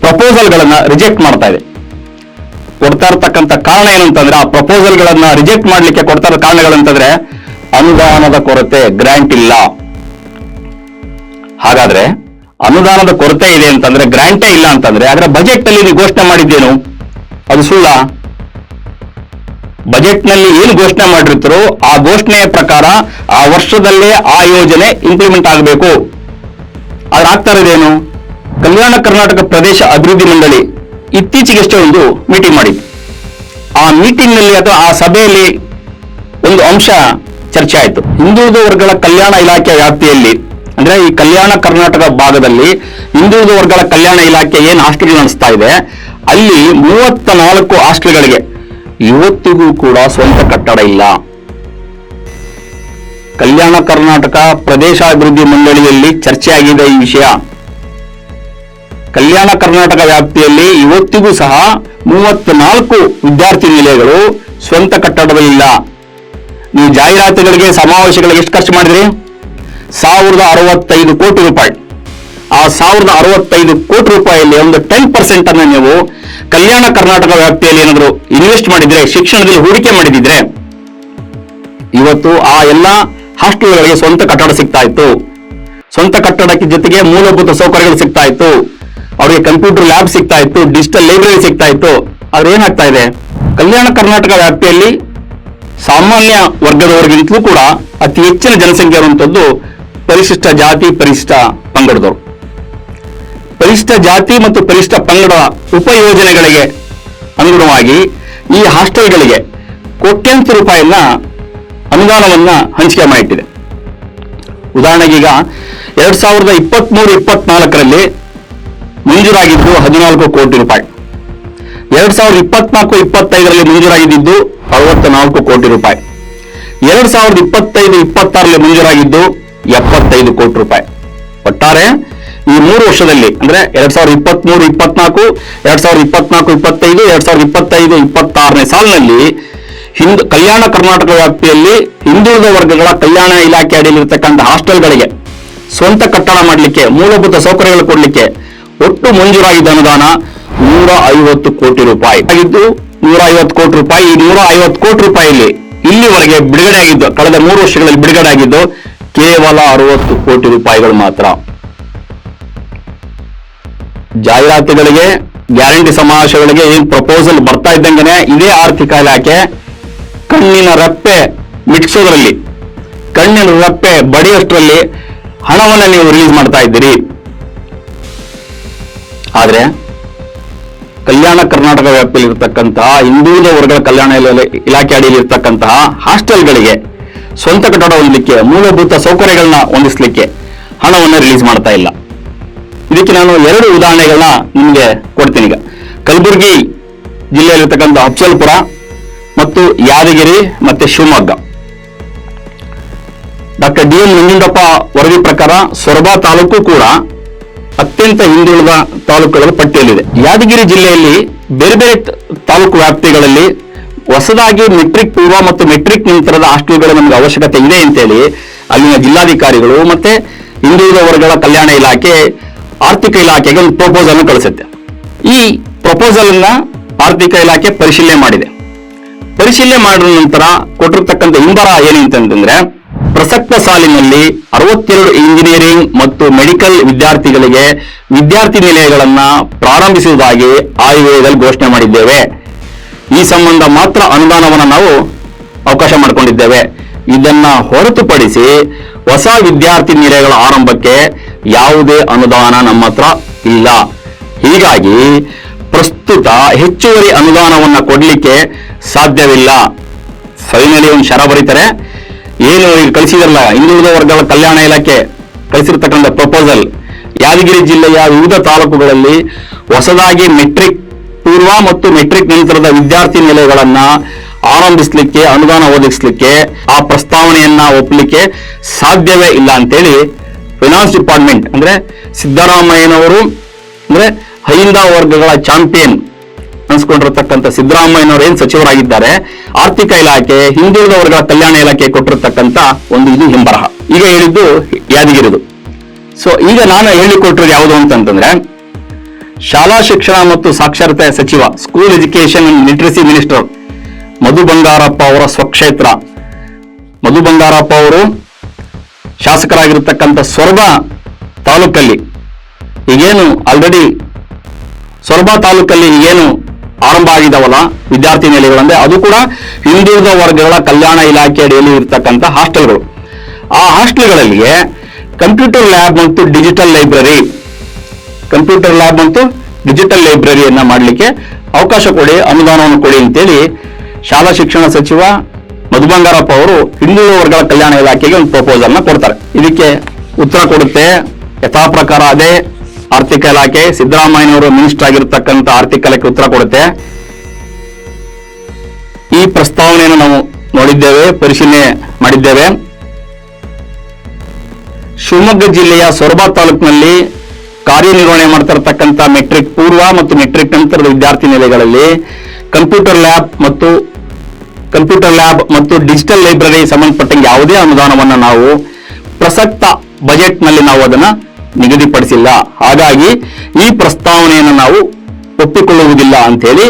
ಪ್ರಪೋಸಲ್ಗಳನ್ನ ರಿಜೆಕ್ಟ್ ಮಾಡ್ತಾ ಇದೆ. ಕೊಡ್ತಾ ಇರತಕ್ಕಂತ ಕಾರಣ ಏನಂತಂದ್ರೆ ಆ ಪ್ರಪೋಸಲ್ ಗಳನ್ನ ರಿಜೆಕ್ಟ್ ಮಾಡ್ಲಿಕ್ಕೆ ಕೊಡ್ತಾ ಇರೋ ಕಾರಣಗಳಂತಂದ್ರೆ ಅನುದಾನದ ಕೊರತೆ ಗ್ರಾಂಟ್ ಇಲ್ಲ. ಹಾಗಾದ್ರೆ ಅನುದಾನದ ಕೊರತೆ ಇದೆ ಅಂತಂದ್ರೆ ಗ್ರ್ಯಾಂಟೇ ಇಲ್ಲ ಅಂತಂದ್ರೆ ಅದರ ಬಜೆಟ್ ಅಲ್ಲಿ ಘೋಷಣೆ ಮಾಡಿದ್ದೇನು? ಅದು ಸುಳ್ಳ. ಬಜೆಟ್ನಲ್ಲಿ ಏನು ಘೋಷಣೆ ಮಾಡಿರ್ತಾರೋ ಆ ಘೋಷಣೆಯ ಪ್ರಕಾರ ಆ ವರ್ಷದಲ್ಲೇ ಆ ಯೋಜನೆ ಇಂಪ್ಲಿಮೆಂಟ್ ಆಗಬೇಕು. ಆಗ್ತಾ ಇರೋದೇನು? ಕಲ್ಯಾಣ ಕರ್ನಾಟಕ ಪ್ರದೇಶ ಅಭಿವೃದ್ಧಿ ಮಂಡಳಿ ಇತ್ತೀಚೆಗಷ್ಟೇ ಒಂದು ಮೀಟಿಂಗ್ ಮಾಡಿತ್ತು. ಆ ಮೀಟಿಂಗ್ನಲ್ಲಿ ಅಥವಾ ಆ ಸಭೆಯಲ್ಲಿ ಒಂದು ಅಂಶ ಚರ್ಚೆ ಆಯಿತು. ಹಿಂದುಳಿದ ವರ್ಗಗಳ ಕಲ್ಯಾಣ ಇಲಾಖೆ ವ್ಯಾಪ್ತಿಯಲ್ಲಿ, ಅಂದ್ರೆ ಈ ಕಲ್ಯಾಣ ಕರ್ನಾಟಕ ಭಾಗದಲ್ಲಿ ಹಿಂದುಳಿದ ವರ್ಗಗಳ ಕಲ್ಯಾಣ ಇಲಾಖೆ ಏನು ಹಾಸ್ಟೆಲ್ ನಡೆಸ್ತಾ ಇದೆ, ಅಲ್ಲಿ ಮೂವತ್ತ ನಾಲ್ಕು ಹಾಸ್ಟೆಲ್ಗಳಿಗೆ ಇವತ್ತಿಗೂ ಕೂಡ ಸ್ವಂತ ಕಟ್ಟಡ ಇಲ್ಲ. ಕಲ್ಯಾಣ ಕರ್ನಾಟಕ ಪ್ರದೇಶಾಭಿವೃದ್ಧಿ ಮಂಡಳಿಯಲ್ಲಿ ಚರ್ಚೆಯಾಗಿದೆ ಈ ವಿಷಯ. ಕಲ್ಯಾಣ ಕರ್ನಾಟಕ ವ್ಯಾಪ್ತಿಯಲ್ಲಿ ಇವತ್ತಿಗೂ ಸಹ ಮೂವತ್ನಾಲ್ಕು ವಿದ್ಯಾರ್ಥಿ ನಿಲಯಗಳು ಸ್ವಂತ ಕಟ್ಟಡಗಳಿಲ್ಲ ನೀವು ಜಾಹೀರಾತುಗಳಿಗೆ, ಸಮಾವೇಶಗಳಿಗೆ ಎಷ್ಟು ಖರ್ಚು ಮಾಡಿದ್ರಿ? ಸಾವಿರದ ಅರವತ್ತೈದು ಕೋಟಿ ರೂಪಾಯಿ. ಆ ಸಾವಿರದ ಅರವತ್ತೈದು ಕೋಟಿ ರೂಪಾಯಿಯಲ್ಲಿ ಒಂದು ಟೆನ್ ಪರ್ಸೆಂಟ್ ಅನ್ನು ನೀವು ಕಲ್ಯಾಣ ಕರ್ನಾಟಕ ವ್ಯಾಪ್ತಿಯಲ್ಲಿ ಏನಾದ್ರು ಇನ್ವೆಸ್ಟ್ ಮಾಡಿದ್ರೆ, ಶಿಕ್ಷಣದಲ್ಲಿ ಹೂಡಿಕೆ ಮಾಡಿದಿದ್ರೆ ಇವತ್ತು ಆ ಎಲ್ಲ ಹಾಸ್ಟೆಲ್ಗಳಿಗೆ ಸ್ವಂತ ಕಟ್ಟಡ ಸಿಗ್ತಾ ಇತ್ತು. ಸ್ವಂತ ಕಟ್ಟಡಕ್ಕೆ ಜೊತೆಗೆ ಮೂಲಭೂತ ಸೌಕರ್ಯಗಳು ಸಿಗ್ತಾ ಇತ್ತು. ಅವರಿಗೆ ಕಂಪ್ಯೂಟರ್ ಲ್ಯಾಬ್ ಸಿಗ್ತಾ ಇತ್ತು ಡಿಜಿಟಲ್ ಲೈಬ್ರರಿ ಸಿಗ್ತಾ ಇತ್ತು. ಆದ್ರೆ ಏನಾಗ್ತಾ ಇದೆ? ಕಲ್ಯಾಣ ಕರ್ನಾಟಕ ವ್ಯಾಪ್ತಿಯಲ್ಲಿ ಸಾಮಾನ್ಯ ವರ್ಗದವರಿಗಿಂತಲೂ ಕೂಡ ಅತಿ ಹೆಚ್ಚಿನ ಜನಸಂಖ್ಯೆ ಇರುವಂತದ್ದು ಪರಿಶಿಷ್ಟ ಜಾತಿ, ಪರಿಶಿಷ್ಟ ಪಂಗಡದವರು. ಪರಿಶಿಷ್ಟ ಜಾತಿ ಮತ್ತು ಪರಿಶಿಷ್ಟ ಪಂಗಡ ಉಪಯೋಜನೆಗಳಿಗೆ ಅನುಗುಣವಾಗಿ ಈ ಹಾಸ್ಟೆಲ್ಗಳಿಗೆ ಕೋಟ್ಯಂತರ ರೂಪಾಯಿನ ಅನುದಾನವನ್ನ ಹಂಚಿಕೆ ಮಾಡಿಟ್ಟಿದೆ. ಉದಾಹರಣೆಗೆ ಈಗ ಎರಡ್ ಸಾವಿರದ ಇಪ್ಪತ್ಮೂರು, ಇಪ್ಪತ್ನಾಲ್ಕರಲ್ಲಿ ಮಂಜೂರಾಗಿದ್ದು ಹದಿನಾಲ್ಕು ಕೋಟಿ ರೂಪಾಯಿ. ಎರಡ್ ಸಾವಿರದ ಇಪ್ಪತ್ನಾಲ್ಕು, ಇಪ್ಪತ್ತೈದರಲ್ಲಿ ಮಂಜೂರಾಗಿದ್ದು ಅರವತ್ತ ನಾಲ್ಕು ಕೋಟಿ ರೂಪಾಯಿ. ಎರಡ್ ಸಾವಿರದ ಇಪ್ಪತ್ತೈದು, ಇಪ್ಪತ್ತಾರರಲ್ಲಿ ಮಂಜೂರಾಗಿದ್ದು ಎಪ್ಪತ್ತೈದು ಕೋಟಿ ರೂಪಾಯಿ. ಒಟ್ಟಾರೆ ಈ ಮೂರು ವರ್ಷದಲ್ಲಿ, ಅಂದ್ರೆ ಎರಡ್ ಸಾವಿರದ ಇಪ್ಪತ್ಮೂರು, ಇಪ್ಪತ್ನಾಲ್ಕು, ಎರಡ್ ಸಾವಿರದ ಇಪ್ಪತ್ನಾಲ್ಕು, ಇಪ್ಪತ್ತೈದು, ಎರಡ್ ಸಾವಿರದ ಇಪ್ಪತ್ತೈದು, ಇಪ್ಪತ್ತಾರನೇ ಸಾಲಿನಲ್ಲಿ ಹಿಂದ್, ಕಲ್ಯಾಣ ಕರ್ನಾಟಕ ವ್ಯಾಪ್ತಿಯಲ್ಲಿ ಹಿಂದುಳಿದ ವರ್ಗಗಳ ಕಲ್ಯಾಣ ಇಲಾಖೆ ಅಡಿಯಲ್ಲಿರ್ತಕ್ಕಂಥ ಹಾಸ್ಟೆಲ್ಗಳಿಗೆ ಸ್ವಂತ ಕಟ್ಟಡ ಮಾಡಲಿಕ್ಕೆ, ಮೂಲಭೂತ ಸೌಕರ್ಯಗಳು ಕೊಡಲಿಕ್ಕೆ ಒಟ್ಟು ಮಂಜೂರಾಗಿದ್ದ ಅನುದಾನ ನೂರ ಐವತ್ತು ಕೋಟಿ ರೂಪಾಯಿ. ಆಗಿದ್ದು, ನೂರ ಐವತ್ತು ಕೋಟಿ ರೂಪಾಯಿ, ಈ ನೂರ ಐವತ್ತು ಕೋಟಿ ರೂಪಾಯಿಲಿ ಇಲ್ಲಿವರೆಗೆ ಬಿಡುಗಡೆ ಆಗಿದ್ದು ಕಳೆದ ಮೂರು ವರ್ಷಗಳಲ್ಲಿ ಬಿಡುಗಡೆ ಆಗಿದ್ದು ಕೇವಲ ಅರವತ್ತು ಕೋಟಿ ರೂಪಾಯಿಗಳು ಮಾತ್ರ. ಜಾಹೀರಾತುಗಳಿಗೆ, ಗ್ಯಾರಂಟಿ ಸಮಾವೇಶಗಳಿಗೆ ಏನ್ ಪ್ರಪೋಸಲ್ ಬರ್ತಾ ಇದ್ದಂಗೆನೆ ಇದೇ ಆರ್ಥಿಕ ಇಲಾಖೆ ಕಣ್ಣಿನ ರಪ್ಪೆ ಮಿಟ್ಸೋದ್ರಲ್ಲಿ, ಕಣ್ಣಿನ ರಪ್ಪೆ ಬಡಿಯಷ್ಟರಲ್ಲಿ ಹಣವನ್ನು ನೀವು ರಿಲೀಸ್ ಮಾಡ್ತಾ ಇದ್ದೀರಿ. ಆದ್ರೆ, ಕಲ್ಯಾಣ ಕರ್ನಾಟಕ ವ್ಯಾಪ್ತಿಯಲ್ಲಿ ಇರತಕ್ಕಂತಹ ಹಿಂದುಳಿದ ವರ್ಗಗಳ ಕಲ್ಯಾಣ ಇಲ- ಇಲಾಖೆ ಅಡಿಯಲ್ಲಿ ಇರತಕ್ಕಂತಹ ಹಾಸ್ಟೆಲ್ಗಳಿಗೆ ಸ್ವಂತ ಕಟ್ಟಡ ಹೊಂದಲಿಕ್ಕೆ, ಮೂಲಭೂತ ಸೌಕರ್ಯಗಳನ್ನ ಹೊಂದಿಸಲಿಕ್ಕೆ ಹಣವನ್ನು ರಿಲೀಸ್ ಮಾಡ್ತಾ ಇಲ್ಲ. ಇದಕ್ಕೆ ನಾನು ಎರಡು ಉದಾಹರಣೆಗಳನ್ನ ನಿಮಗೆ ಕೊಡ್ತೀನಿ ಈಗ. ಕಲಬುರಗಿ ಜಿಲ್ಲೆಯಲ್ಲಿರ್ತಕ್ಕಂಥ ಅಫ್ಜಲ್ಪುರ ಮತ್ತು ಯಾದಗಿರಿ ಮತ್ತೆ Shivamogga. Doctor D M Nanjundappa ವರದಿ ಪ್ರಕಾರ ಸೊರಬ ತಾಲೂಕು ಕೂಡ ಅತ್ಯಂತ ಹಿಂದುಳಿದ ತಾಲೂಕುಗಳ ಪಟ್ಟಿಯಲ್ಲಿದೆ. ಯಾದಗಿರಿ ಜಿಲ್ಲೆಯಲ್ಲಿ ಬೇರೆ ಬೇರೆ ತಾಲೂಕು ವ್ಯಾಪ್ತಿಗಳಲ್ಲಿ ಹೊಸದಾಗಿ ಮೆಟ್ರಿಕ್ ಪೂರ್ವ ಮತ್ತು ಮೆಟ್ರಿಕ್ ನಂತರದ ಹಾಸ್ಟೆಲ್ಗಳ ನಮಗೆ ಅವಶ್ಯಕತೆ ಇದೆ ಅಂತೇಳಿ ಅಲ್ಲಿನ ಜಿಲ್ಲಾಧಿಕಾರಿಗಳು ಮತ್ತೆ ಹಿಂದುಳಿದ ವರ್ಗಗಳ ಕಲ್ಯಾಣ ಇಲಾಖೆ ಆರ್ಥಿಕ ಇಲಾಖೆಗೆ ಒಂದು ಪ್ರಪೋಸಲ್ ಕಳಿಸುತ್ತೆ. ಈ ಪ್ರಪೋಸಲ್ನ ಆರ್ಥಿಕ ಇಲಾಖೆ ಪರಿಶೀಲನೆ ಮಾಡಿದೆ. ಪರಿಶೀಲನೆ ಮಾಡಿದ ನಂತರ ಕೊಟ್ಟಿರ್ತಕ್ಕಂಥ ಹಿಂಬರ ಏನಂತಂದ್ರೆ ಪ್ರಸಕ್ತ ಸಾಲಿನಲ್ಲಿ ಅರವತ್ತೆರಡು ಇಂಜಿನಿಯರಿಂಗ್ ಮತ್ತು ಮೆಡಿಕಲ್ ವಿದ್ಯಾರ್ಥಿಗಳಿಗೆ ವಿದ್ಯಾರ್ಥಿ ನಿಲಯಗಳನ್ನ ಪ್ರಾರಂಭಿಸುವುದಾಗಿ ಆಯವ್ಯಯದಲ್ಲಿ ಘೋಷಣೆ ಮಾಡಿದ್ದೇವೆ. ಈ ಸಂಬಂಧ ಮಾತ್ರ ಅನುದಾನವನ್ನು ನಾವು ಅವಕಾಶ ಮಾಡಿಕೊಂಡಿದ್ದೇವೆ. ಇದನ್ನ ಹೊರತುಪಡಿಸಿ ಹೊಸ ವಿದ್ಯಾರ್ಥಿ ನಿಲಯಗಳ ಆರಂಭಕ್ಕೆ ಯಾವುದೇ ಅನುದಾನ ನಮ್ಮ ಹತ್ರ ಇಲ್ಲ. ಹೀಗಾಗಿ ಪ್ರಸ್ತುತ ಹೆಚ್ಚುವರಿ ಅನುದಾನವನ್ನ ಕೊಡ್ಲಿಕ್ಕೆ ಸಾಧ್ಯವಿಲ್ಲ. ಫೈನಲಿ ಒಂದು ಶರ ಬರೀತಾರೆ. ಏನು ಕಳಿಸಿದ್ರಲ್ಲ ಹಿಂದುಳಿದ ವರ್ಗಗಳ ಕಲ್ಯಾಣ ಇಲಾಖೆ ಕಳಿಸಿರ್ತಕ್ಕಂಥ ಪ್ರಪೋಸಲ್ ಯಾದಗಿರಿ ಜಿಲ್ಲೆಯ ವಿವಿಧ ತಾಲೂಕುಗಳಲ್ಲಿ ಹೊಸದಾಗಿ ಮೆಟ್ರಿಕ್ ಪೂರ್ವ ಮತ್ತು ಮೆಟ್ರಿಕ್ ನಂತರದ ವಿದ್ಯಾರ್ಥಿ ನಿಲಯಗಳನ್ನ ಆರಂಭಿಸಲಿಕ್ಕೆ, ಅನುದಾನ ಒದಗಿಸಲಿಕ್ಕೆ ಆ ಪ್ರಸ್ತಾವನೆಯನ್ನ ಒಪ್ಪಲಿಕ್ಕೆ ಸಾಧ್ಯವೇ ಇಲ್ಲ ಅಂತೇಳಿ ಫೈನಾನ್ಸ್ ಡಿಪಾರ್ಟ್ಮೆಂಟ್ ಅಂದ್ರೆ ಸಿದ್ದರಾಮಯ್ಯನವರು, ಅಂದ್ರೆ ಹೈಂದ ವರ್ಗಗಳ ಚಾಂಪಿಯನ್ ಅನ್ಸ್ಕೊಂಡಿರತಕ್ಕಂಥ ಸಿದ್ದರಾಮಯ್ಯನವರು ಏನ್ ಸಚಿವರಾಗಿದ್ದಾರೆ? ಆರ್ಥಿಕ ಇಲಾಖೆ, ಹಿಂದುಳಿದ ವರ್ಗಗಳ ಕಲ್ಯಾಣ ಇಲಾಖೆ ಕೊಟ್ಟಿರತಕ್ಕಂತ ಒಂದು ಇದು ಹಿಂಬರಹ. ಈಗ ಹೇಳಿದ್ದು ಯಾದಗಿರಿದು. ಸೊ ಈಗ ನಾನು ಹೇಳಿಕೊಟ್ಟಿರೋದು ಯಾವುದು ಅಂತಂದ್ರೆ ಶಾಲಾ ಶಿಕ್ಷಣ ಮತ್ತು ಸಾಕ್ಷರತೆ ಸಚಿವ school education and literacy minister Madhu Bangarappa ಅವರ ಸ್ವಕ್ಷೇತ್ರ. ಮಧು ಬಂಗಾರಪ್ಪ ಅವರು ಶಾಸಕರಾಗಿರ್ತಕ್ಕಂಥ ಸೊರಬ ತಾಲೂಕಲ್ಲಿ ಈಗೇನು ಆಲ್ರೆಡಿ ಸೊರಬ ತಾಲೂಕಲ್ಲಿ ಏನು ಆರಂಭ ಆಗಿದಾವಲ್ಲ ವಿದ್ಯಾರ್ಥಿ ನಿಲಯಗಳಂದ್ರೆ ಅದು ಕೂಡ ಹಿಂದುಳಿದ ವರ್ಗಗಳ ಕಲ್ಯಾಣ ಇಲಾಖೆ ಅಡಿಯಲ್ಲಿ ಇರತಕ್ಕಂಥ ಹಾಸ್ಟೆಲ್ಗಳು. ಆ ಹಾಸ್ಟೆಲ್ಗಳಲ್ಲಿ ಕಂಪ್ಯೂಟರ್ ಲ್ಯಾಬ್ ಮತ್ತು ಡಿಜಿಟಲ್ ಲೈಬ್ರರಿ, ಕಂಪ್ಯೂಟರ್ ಲ್ಯಾಬ್ ಮತ್ತು ಡಿಜಿಟಲ್ ಲೈಬ್ರರಿಯನ್ನ ಮಾಡಲಿಕ್ಕೆ ಅವಕಾಶ ಕೊಡಿ, ಅನುದಾನವನ್ನು ಕೊಡಿ ಅಂತೇಳಿ ಶಾಲಾ ಶಿಕ್ಷಣ ಸಚಿವ ಮಧು ಬಂಗಾರಪ್ಪ ಅವರು ಹಿಂದುಳಿದ ವರ್ಗಗಳ ಕಲ್ಯಾಣ ಇಲಾಖೆಗೆ ಒಂದು ಪ್ರಪೋಸಲ್ನ ಕೊಡ್ತಾರೆ. ಇದಕ್ಕೆ ಉತ್ತರ ಕೊಡುತ್ತೆ, ಯಥಾ ಪ್ರಕಾರ ಅದೇ ಆರ್ಥಿಕ ಇಲಾಖೆ, ಸಿದ್ದರಾಮಯ್ಯನವರು ಮಿನಿಸ್ಟರ್ ಆಗಿರತಕ್ಕಂತ ಆರ್ಥಿಕ ಇಲಾಖೆ ಉತ್ತರ ಕೊಡುತ್ತೆ. ಈ ಪ್ರಸ್ತಾವನೆಯನ್ನು ನಾವು ನೋಡಿದ್ದೇವೆ, ಪರಿಶೀಲನೆ ಮಾಡಿದ್ದೇವೆ. ಶಿವಮೊಗ್ಗ ಜಿಲ್ಲೆಯ ಸೊರಬ ತಾಲೂಕಿನಲ್ಲಿ ಕಾರ್ಯನಿರ್ವಹಣೆ ಮಾಡ್ತಿರತಕ್ಕಂಥ ಮೆಟ್ರಿಕ್ ಪೂರ್ವ ಮತ್ತು ಮೆಟ್ರಿಕ್ ನಂತರದ ವಿದ್ಯಾರ್ಥಿ ನಿಲಯಗಳಲ್ಲಿ ಕಂಪ್ಯೂಟರ್ ಲ್ಯಾಬ್ ಮತ್ತು ಕಂಪ್ಯೂಟರ್ ಲ್ಯಾಬ್ ಮತ್ತು ಡಿಜಿಟಲ್ ಲೈಬ್ರರಿ ಸಂಬಂಧಪಟ್ಟಂಗೆ ಯಾವುದೇ ಅನುದಾನವನ್ನು ನಾವು ಪ್ರಸಕ್ತ ಬಜೆಟ್ನಲ್ಲಿ ನಾವು ಅದನ್ನ ನಿಗದಿಪಡಿಸಿಲ್ಲ. ಹಾಗಾಗಿ ಈ ಪ್ರಸ್ತಾವನೆಯನ್ನು ನಾವು ಒಪ್ಪಿಕೊಳ್ಳುವುದಿಲ್ಲ ಅಂತ ಹೇಳಿ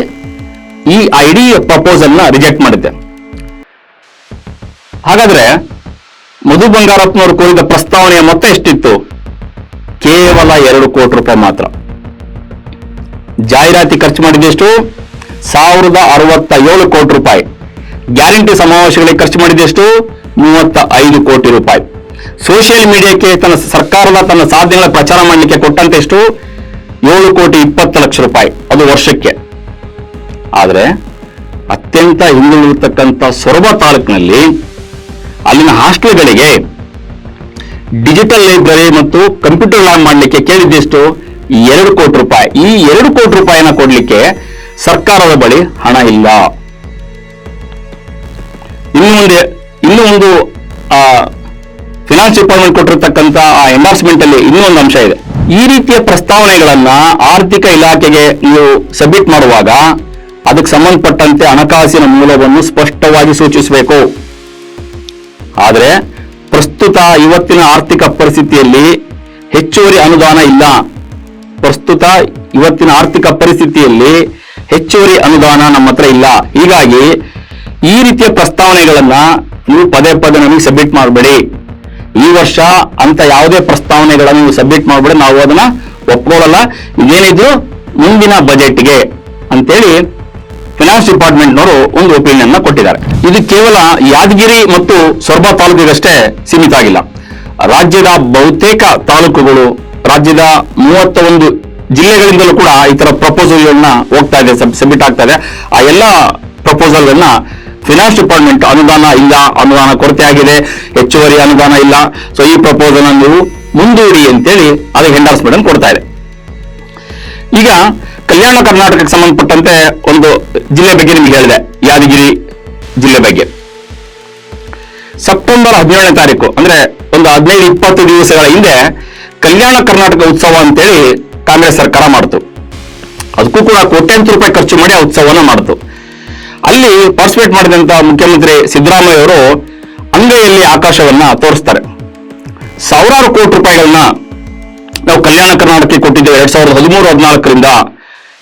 ಈ ಐಡಿ ಪ್ರಪೋಸಲ್ನ ರಿಜೆಕ್ಟ್ ಮಾಡಿದ್ದೆ. ಹಾಗಾದ್ರೆ ಮಧು ಬಂಗಾರಪ್ಪನವರು ಕೋರಿದ ಪ್ರಸ್ತಾವನೆಯ ಮೊತ್ತ ಎಷ್ಟಿತ್ತು? ಕೇವಲ ಎರಡು ಕೋಟಿ ರೂಪಾಯಿ ಮಾತ್ರ. ಜಾಹೀರಾತಿ ಖರ್ಚು ಮಾಡಿದೆಷ್ಟು? ಸಾವಿರದ ಅರವತ್ತ ಏಳು ಕೋಟಿ ರೂಪಾಯಿ. ಗ್ಯಾರಂಟಿ ಸಮಾವೇಶಗಳಿಗೆ ಖರ್ಚು ಮಾಡಿದೆಷ್ಟು? ಮೂವತ್ತ ಐದು ಕೋಟಿ ರೂಪಾಯಿ. ಸೋಷಿಯಲ್ ಮೀಡಿಯಾಕ್ಕೆ ತನ್ನ ಸರ್ಕಾರದ ತನ್ನ ಸಾಧನೆಗಳ ಪ್ರಚಾರ ಮಾಡಲಿಕ್ಕೆ ಕೊಟ್ಟಂತೆಷ್ಟು ಏಳು ಕೋಟಿ ಇಪ್ಪತ್ತು ಲಕ್ಷ ರೂಪಾಯಿ. ಅದು ವರ್ಷಕ್ಕೆ. ಆದರೆ ಅತ್ಯಂತ ಹಿಂದುಳಿದಿರ್ತಕ್ಕಂಥ ಸೊರಬ ತಾಲೂಕಿನಲ್ಲಿ ಅಲ್ಲಿನ ಹಾಸ್ಟೆಲ್ಗಳಿಗೆ ಡಿಜಿಟಲ್ ಲೈಬ್ರರಿ ಮತ್ತು ಕಂಪ್ಯೂಟರ್ ಲ್ಯಾಬ್ ಮಾಡಲಿಕ್ಕೆ ಕೇಳಿದ್ದೆಷ್ಟು ಎರಡು ಕೋಟಿ ರೂಪಾಯಿ. ಈ ಎರಡು ಕೋಟಿ ರೂಪಾಯಿನ ಕೊಡಲಿಕ್ಕೆ ಸರ್ಕಾರದ ಬಳಿ ಹಣ ಇಲ್ಲ. ಇನ್ನು ಮುಂದೆ ಇನ್ನೂ ಒಂದು ಫಿನಾನ್ಸ್ ಡಿಪಾರ್ಟ್ಮೆಂಟ್ ಕೊಟ್ಟಿರ್ತಕ್ಕಂಥ ಆ ಎಂಬಾರ್ಸ್ಮೆಂಟ್ ಅಲ್ಲಿ ಇನ್ನೂ ಒಂದು ಅಂಶ ಇದೆ. ಈ ರೀತಿಯ ಪ್ರಸ್ತಾವನೆಗಳನ್ನ ಆರ್ಥಿಕ ಇಲಾಖೆಗೆ ನೀವು ಸಬ್ಮಿಟ್ ಮಾಡುವಾಗ ಅದಕ್ಕೆ ಸಂಬಂಧಪಟ್ಟಂತೆ ಹಣಕಾಸಿನ ಮೂಲವನ್ನು ಸ್ಪಷ್ಟವಾಗಿ ಸೂಚಿಸಬೇಕು. ಆದರೆ, ಪ್ರಸ್ತುತ ಇವತ್ತಿನ ಆರ್ಥಿಕ ಪರಿಸ್ಥಿತಿಯಲ್ಲಿ ಹೆಚ್ಚುವರಿ ಅನುದಾನ ಇಲ್ಲ. ಪ್ರಸ್ತುತ ಇವತ್ತಿನ ಆರ್ಥಿಕ ಪರಿಸ್ಥಿತಿಯಲ್ಲಿ ಹೆಚ್ಚುವರಿ ಅನುದಾನ ನಮ್ಮ ಹತ್ರ ಇಲ್ಲ. ಹೀಗಾಗಿ ಈ ರೀತಿಯ ಪ್ರಸ್ತಾವನೆಗಳನ್ನ ನೀವು ಪದೇ ಪದೇ ನಮಗೆ ಸಬ್ಮಿಟ್ ಮಾಡಬೇಡಿ. ಈ ವರ್ಷ ಅಂತ ಯಾವುದೇ ಪ್ರಸ್ತಾವನೆಗಳನ್ನು ನೀವು ಸಬ್ಮಿಟ್ ಮಾಡಬೇಡಿ ನಾವು ಅದನ್ನ ಒಪ್ಕೊಳ್ಳಲ್ಲ. ಇದೇನಿದ್ರು ಮುಂದಿನ ಬಜೆಟ್ಗೆ ಅಂತೇಳಿ ಫಿನಾನ್ಸ್ ಡಿಪಾರ್ಟ್ಮೆಂಟ್ನವರು ಒಂದು ಒಪಿನಿಯನ್ ಕೊಟ್ಟಿದ್ದಾರೆ. ಇದು ಕೇವಲ ಯಾದಗಿರಿ ಮತ್ತು ಸೊರಬ ತಾಲೂಕಿಗಷ್ಟೇ ಸೀಮಿತ ಆಗಿಲ್ಲ. ರಾಜ್ಯದ ಬಹುತೇಕ ತಾಲೂಕುಗಳು, ರಾಜ್ಯದ ಮೂವತ್ತ ಒಂದು ಜಿಲ್ಲೆಗಳಿಂದಲೂ ಕೂಡ ಈ ತರ ಪ್ರಪೋಸಲ್ಗಳನ್ನ ಹೋಗ್ತಾ ಇದೆ ಸಬ್ಮಿಟ್ ಆಗ್ತಾ ಇದೆ. ಆ ಎಲ್ಲ ಪ್ರಪೋಸಲ್ಗಳನ್ನ ಫಿನಾನ್ಸ್ ಡಿಪಾರ್ಟ್ಮೆಂಟ್ ಅನುದಾನ ಇಲ್ಲ, ಅನುದಾನ ಕೊರತೆ ಆಗಿದೆ ಹೆಚ್ಚುವರಿ ಅನುದಾನ ಇಲ್ಲ. ಸೊ ಈ ಪ್ರಪೋಸಲ್ ನೀವು ಮುಂದೂಡಿ ಅಂತೇಳಿ ಅದಕ್ಕೆ ಎಂಡಾರ್ಸ್ಮೆಂಟ್ ಕೊಡ್ತಾ ಇದೆ. ಈಗ ಕಲ್ಯಾಣ ಕರ್ನಾಟಕಕ್ಕೆ ಸಂಬಂಧಪಟ್ಟಂತೆ ಒಂದು ಜಿಲ್ಲೆ ಬಗ್ಗೆ ನಿಮ್ಗೆ ಹೇಳಿದೆ. ಯಾದಗಿರಿ ಜಿಲ್ಲೆ ಬಗ್ಗೆ. ಸೆಪ್ಟೆಂಬರ್ ಹದಿನೇಳನೇ ತಾರೀಕು, ಅಂದ್ರೆ ಒಂದು ಹದಿನೈದು ಇಪ್ಪತ್ತು ದಿವಸಗಳ ಹಿಂದೆ ಕಲ್ಯಾಣ ಕರ್ನಾಟಕ ಉತ್ಸವ ಅಂತೇಳಿ ಕಾಂಗ್ರೆಸ್ ಸರ್ಕಾರ ಮಾಡಿತು. ಅದಕ್ಕೂ ಕೂಡ ಕೋಟ್ಯಾಂತರ ರೂಪಾಯಿ ಖರ್ಚು ಮಾಡಿ ಆ ಉತ್ಸವನ ಮಾಡಿತು. ಅಲ್ಲಿ ಪಾರ್ಟಿಸಿಪೇಟ್ ಮಾಡಿದಂತ ಮುಖ್ಯಮಂತ್ರಿ ಸಿದ್ದರಾಮಯ್ಯ ಅವರು ಅಂಗೈಯಲ್ಲಿ ಆಕಾಶವನ್ನ ತೋರಿಸ್ತಾರೆ. ಸಾವಿರಾರು ಕೋಟಿ ರೂಪಾಯಿಗಳನ್ನ ನಾವು ಕಲ್ಯಾಣ ಕರ್ನಾಟಕಕ್ಕೆ ಕೊಟ್ಟಿದ್ದೇವೆ. ಎರಡ್ ಸಾವಿರದ ಹದಿಮೂರು, ಹದಿನಾಲ್ಕರಿಂದ